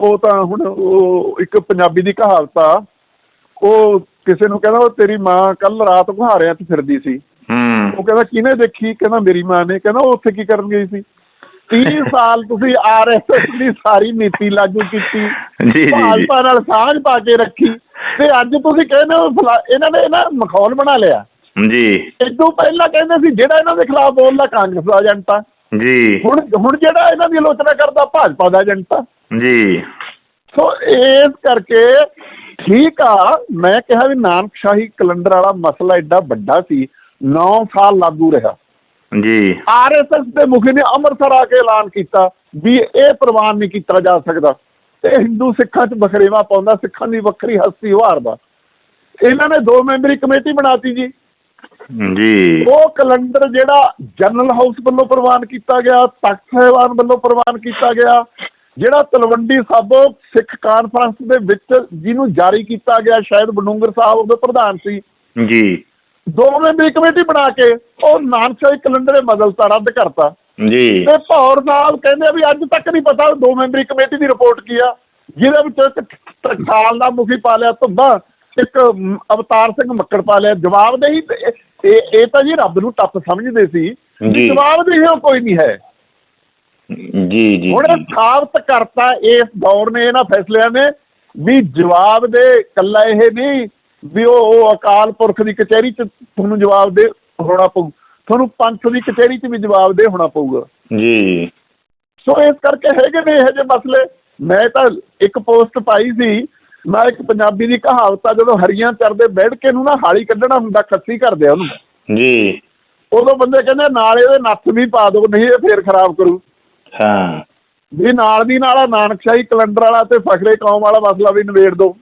ਉਹ ਤਾਂ ਹੁਣ ਉਹ ਇੱਕ ਪੰਜਾਬੀ ਦੀ ਕਹਾਵਤ ਆ। ਉਹ ਕਿਸੇ ਨੂੰ ਕਹਿੰਦਾ ਉਹ ਤੇਰੀ ਮਾਂ ਕੱਲ ਰਾਤ ਗੁਹਾਰਿਆਂ 'ਚ ਫਿਰਦੀ ਸੀ। ਉਹ ਕਹਿੰਦਾ ਕਿਹਨੇ ਦੇਖੀ? ਕਹਿੰਦਾ ਮੇਰੀ ਮਾਂ ਨੇ। ਕਹਿੰਦਾ ਉਹ ਉੱਥੇ ਕੀ ਕਰਨ ਗਈ ਸੀ? 30 *laughs* ਸਾਲ ਤੁਸੀਂ ਆਰਐਸਐਸ ਦੀ ਸਾਰੀ ਨੀਤੀ ਲਾਗੂ ਕੀਤੀ
ਜੀ ਜੀ
ਭਾਜਪਾ ਨਾਲ ਸਾਂਝ ਪਾ ਕੇ ਰੱਖੀ। ਤੇ ਅੱਜ ਤੁਸੀਂ ਕਹਿੰਦੇ ਹੋ ਇਹਨਾਂ ਨੇ ਨਾ ਮਖੌਲ ਬਣਾ ਲਿਆ।
ਜੀ।
ਇਦੋਂ ਪਹਿਲਾਂ ਕਹਿੰਦੇ ਸੀ ਜਿਹੜਾ ਇਹਨਾਂ ਦੇ ਖਿਲਾਫ ਬੋਲਦਾ ਕਾਂਗਰਸ ਦਾ ਏਜੰਟ ਆ।
ਜੀ।
ਹੁਣ ਹੁਣ ਜਿਹੜਾ ਇਹਨਾਂ ਦੀ ਆਲੋਚਨਾ ਕਰਦਾ ਭਾਜਪਾ ਦਾ ਏਜੰਟ ਆ।
ਜੀ।
ਸੋ ਇਸ ਕਰਕੇ ਠੀਕ ਆ ਮੈਂ ਕਿਹਾ ਵੀ ਨਾਨਕਸ਼ਾਹੀ ਕੈਲੰਡਰ ਵਾਲਾ ਮਸਲਾ ਐਡਾ ਵੱਡਾ ਸੀ 9 ਸਾਲ ਲਾਗੂ ਰਿਹਾ।
ਜੀ।
ਆਰਐਸਐਸ ਦੇ ਮੁਖੀ ਨੇ ਅੰਮ੍ਰਿਤਸਰ ਆ ਕੇ ਐਲਾਨ ਕੀਤਾ ਵੀ ਇਹ ਪ੍ਰਵਾਨ ਨਹੀਂ ਕੀਤਾ ਜਾ ਸਕਦਾ। ਤੇ ਹਿੰਦੂ ਸਿੱਖਾਂ 'ਚ ਬਖਰੇਵਾ ਪਾਉਂਦਾ ਸਿੱਖਾਂ ਦੀ ਵੱਖਰੀ ਹਸਤੀ ਉਭਾਰਦਾ। ਇਹਨਾਂ ਨੇ ਦੋ ਮੈਂਬਰੀ ਕਮੇਟੀ ਬਣਾਤੀ ਜੀ।
ਜੀ।
ਉਹ ਕੈਲੰਡਰ ਜਿਹੜਾ ਜਨਰਲ ਹਾਊਸ ਵੱਲੋਂ ਪ੍ਰਵਾਨ ਕੀਤਾ ਗਿਆ ਤਖਤ ਸਾਹਿਬਾਨ ਵੱਲੋਂ ਪ੍ਰਵਾਨ ਕੀਤਾ ਗਿਆ ਜਿਹੜਾ ਤਲਵੰਡੀ ਸਾਬੋ ਸਿੱਖ ਕਾਨਫਰੰਸ ਦੇ ਵਿੱਚ ਜਿਹਨੂੰ ਜਾਰੀ ਕੀਤਾ ਗਿਆ ਸ਼ਾਇਦ ਬਡੂੰਗਰ ਸਾਹਿਬ ਉਹਦੇ ਪ੍ਰਧਾਨ ਸੀ।
ਜੀ।
ਦੋ ਮੈਂਬਰੀ ਕਮੇਟੀ ਬਣਾ ਕੇ ਉਹ ਨਾਨਕਸ਼ਾਹੀ ਕੈਲੰਡਰ ਦੇ ਬਦਲਤਾ ਰੱਦ ਕਰਤਾ।
ਜੀ।
ਤੇ ਭੌਰ ਸਾਹਿਬ ਕਹਿੰਦੇ ਵੀ ਅੱਜ ਤੱਕ ਨਹੀਂ ਪਤਾ ਦੋ ਮੈਂਬਰੀ ਕਮੇਟੀ ਦੀ ਰਿਪੋਰਟ ਕੀ ਆ। ਜਿਹਦੇ ਵਿੱਚ ਇੱਕ ਟਕਸਾਲ ਦਾ ਮੁਖੀ ਪਾ ਲਿਆ ਧੁੱਬਾ ਇੱਕ ਅਵਤਾਰ ਸਿੰਘ ਮੱਕੜ ਪਾ ਲਿਆ। ਜਵਾਬ ਦੇਹੀ ਇਹ- ਇਹ ਤਾਂ ਜੀ ਰੱਬ ਨੂੰ ਟੱਪ ਸਮਝਦੇ ਸੀ। ਜਵਾਬ ਦੇਹੀ ਕੋਈ ਨਹੀਂ ਹੈ।
ਜੀ ਜੀ
ਹੁਣ ਸਾਬਤ ਕਰਤਾ ਇਸ ਦੌਰ ਨੇ ਇਹਨਾਂ ਫੈਸਲਿਆਂ ਨੇ ਵੀ ਜਵਾਬ ਦੇ ਕੱਲਾ ਇਹ ਨਹੀਂ ਵੀ ਉਹ ਅਕਾਲ ਪੁਰਖ ਦੀ ਕਚਹਿਰੀ 'ਚ ਤੁਹਾਨੂੰ ਜਵਾਬ ਦੇ ਹੋਣਾ ਪਊ। ਤੁਹਾਨੂੰ ਪੰਥ ਦੀ ਕਚਹਿਰੀ 'ਚ ਵੀ ਜਵਾਬ ਦੇ ਹੋਣਾ ਪਊਗਾ।
ਜੀ।
ਸੋ ਇਸ ਕਰਕੇ ਹੈਗੇ ਨੇ ਇਹੋ ਜਿਹੇ ਮਸਲੇ। ਮੈਂ ਤਾਂ ਇੱਕ ਪੋਸਟ ਪਾਈ ਸੀ ਮੈਂ ਇੱਕ ਪੰਜਾਬੀ ਦੀ ਕਹਾਵਤ ਆ ਜਦੋਂ ਹਰੀਆਂ ਚਰਦੇ ਬੈਠ ਕੇ ਨੂੰ ਨਾ ਹਾਲੀ ਕੱਢਣਾ ਹੁੰਦਾ ਖੱਸੀ ਕਰਦੇ ਆ ਉਹਨੂੰ।
ਜੀ।
ਉਦੋਂ ਬੰਦੇ ਕਹਿੰਦੇ ਨਾਲ ਇਹਦੇ ਨੱਥ ਵੀ ਪਾ ਦਿਓ ਨਹੀਂ ਇਹ ਫੇਰ ਖਰਾਬ ਕਰੂ।
ਹਾਂ।
ਵੀ ਨਾਲ ਦੀ ਨਾਲ ਨਾਨਕਸ਼ਾਹੀ ਕੈਲੰਡਰ ਵਾਲਾ ਤੇ ਫਖਰੇ ਕੌਮ ਵਾਲਾ ਮਸਲਾ ਵੀ ਨਿਬੇੜ ਦਿਓ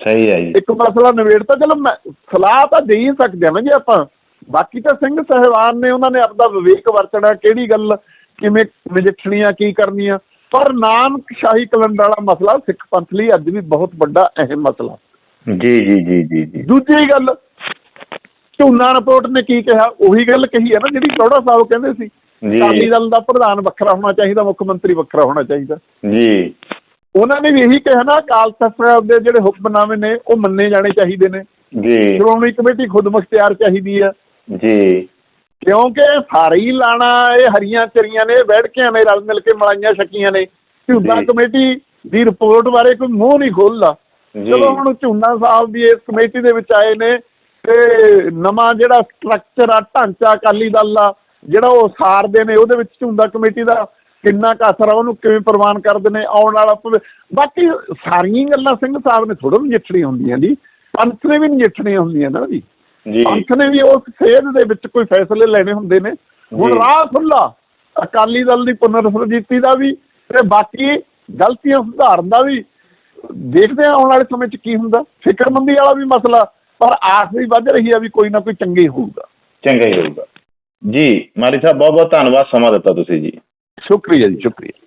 ਸਹੀ ਹੈ ਜੀ।
ਇੱਕ ਮਸਲਾ ਨਿਬੇੜ ਤਾਂ ਚਲੋ ਮੈਂ ਸਲਾਹ ਤਾਂ ਦੇ ਹੀ ਸਕਦੇ ਹਾਂ ਜੀ ਆਪਾਂ। ਬਾਕੀ ਤਾਂ ਸਿੰਘ ਸਹਿਬਾਨ ਨੇ ਉਹਨਾਂ ਨੇ ਆਪਦਾ ਵਿਵੇਕ ਵਰਤਣਾ ਕਿਹੜੀ ਗੱਲ ਕਿਵੇਂ ਨਜਿੱਠਣੀ ਆ ਕੀ ਕਰਨੀ ਆ ਪਰ ਨਾਨਕਸ਼ਾਹੀ ਕੈਲੰਡਰ ਵਾਲਾ ਮਸਲਾ ਸਿੱਖ ਪੰਥ ਲਈ ਅੱਜ ਵੀ ਬਹੁਤ ਵੱਡਾ ਅਹਿਮ ਮਸਲਾ।
ਜੀ ਜੀ ਜੀ ਜੀ ਜੀ।
ਦੂਜੀ ਗੱਲ ਝੂਨਾ ਰਿਪੋਰਟ ਨੇ ਕੀ ਕਿਹਾ? ਉਹੀ ਗੱਲ ਕਹੀ ਹੈ ਨਾ ਜਿਹੜੀ ਚੌੜਾ ਸਾਹਿਬ ਕਹਿੰਦੇ ਸੀ। ਅਕਾਲੀ ਦਲ ਦਾ ਪ੍ਰਧਾਨ ਵੱਖਰਾ ਹੋਣਾ ਚਾਹੀਦਾ ਮੁੱਖ ਮੰਤਰੀ ਵੱਖਰਾ ਹੋਣਾ ਚਾਹੀਦਾ।
ਜੀ।
ਉਹਨਾਂ ਨੇ ਵੀ ਇਹੀ ਕਿਹਾ ਨਾ ਅਕਾਲ ਤਖਤ ਦੇ ਜਿਹੜੇ ਹੁਕਮਨਾਮੇ ਨੇ ਉਹ ਮੰਨੇ ਜਾਣੇ ਚਾਹੀਦੇ ਨੇ।
ਜੀ।
ਸ਼੍ਰੋਮਣੀ ਕਮੇਟੀ ਖੁਦ ਮੁਖਤਿਆਰ ਚਾਹੀਦੀ ਆ।
ਜੀ।
ਕਿਉਂਕਿ ਸਾਰੇ ਹੀ ਲਾਣਾ ਇਹ ਹਰੀਆਂ ਚਰੀਆਂ ਨੇ ਬੈਠਕਿਆਂ ਨੇ ਰਲ ਮਿਲ ਕੇ ਮਲਾਈਆਂ ਛਕੀਆਂ ਨੇ। ਝੂਨਾ। ਕਮੇਟੀ ਦੀ ਰਿਪੋਰਟ ਬਾਰੇ ਕੋਈ ਮੂੰਹ ਨਹੀਂ ਖੋਲਦਾ। ਚਲੋ ਹੁਣ ਝੂਨਾ ਸਾਹਿਬ ਵੀ ਇਸ ਕਮੇਟੀ ਦੇ ਵਿੱਚ ਆਏ ਨੇ ਤੇ ਨਵਾਂ ਜਿਹੜਾ ਸਟਰਕਚਰ ਆ ਢਾਂਚਾ ਅਕਾਲੀ ਦਲ ਦਾ ਜਿਹੜਾ ਉਹ ਸਾਰਦੇ ਨੇ ਉਹਦੇ ਵਿੱਚ ਝੂਨਾ ਕਮੇਟੀ ਦਾ ਕਿੰਨਾ ਕੁ ਅਸਰ ਆ ਉਹਨੂੰ ਕਿਵੇਂ ਪ੍ਰਵਾਨ ਕਰਦੇ ਨੇ ਆਉਣ ਵਾਲਾ ਬਾਕੀ ਸਾਰੀਆਂ ਗੱਲਾਂ ਸਿੰਘ ਸਾਹਿਬ ਨੇ ਥੋੜ੍ਹਾ ਨਜਿੱਠਣੀਆਂ ਹੁੰਦੀਆਂ ਜੀ ਪੰਥ ਨੇ ਵੀ ਨਜਿੱਠਣੀਆਂ ਹੁੰਦੀਆਂ ਨਾ ਜੀ। ਪੰਥ ਨੇ ਵੀ ਉਸ ਸੇਧ ਦੇ ਵਿੱਚ ਕੋਈ ਫੈਸਲੇ ਲੈਣੇ ਹੁੰਦੇ ਨੇ। ਹੁਣ। ਰਾਹ ਖੁੱਲਾ ਅਕਾਲੀ ਦਲ ਦੀ ਪੁਨਰ ਸੁਰਜੀਤੀ ਦਾ ਵੀ ਤੇ ਬਾਕੀ ਗਲਤੀਆਂ ਸੁਧਾਰਨ ਦਾ ਵੀ। ਦੇਖਦੇ ਆ ਆਉਣ ਵਾਲੇ ਸਮੇਂ 'ਚ ਕੀ ਹੁੰਦਾ ਫਿਕਰਮੰਦੀ ਵਾਲਾ ਵੀ ਮਸਲਾ ਪਰ ਆਸ ਵੀ ਵੱਧ ਰਹੀ ਆ ਵੀ ਕੋਈ ਨਾ ਕੋਈ ਚੰਗੇ ਹੋਊਗਾ।
ਚੰਗਾ ਹੋਊਗਾ। ਜੀ ਮਾਲੀ ਸਾਹਿਬ ਬਹੁਤ ਬਹੁਤ ਧੰਨਵਾਦ ਸਮਾਂ ਦਿੱਤਾ ਤੁਸੀਂ ਜੀ।
ਸ਼ੁਕਰੀਆ ਜੀ ਸ਼ੁਕਰੀਆ।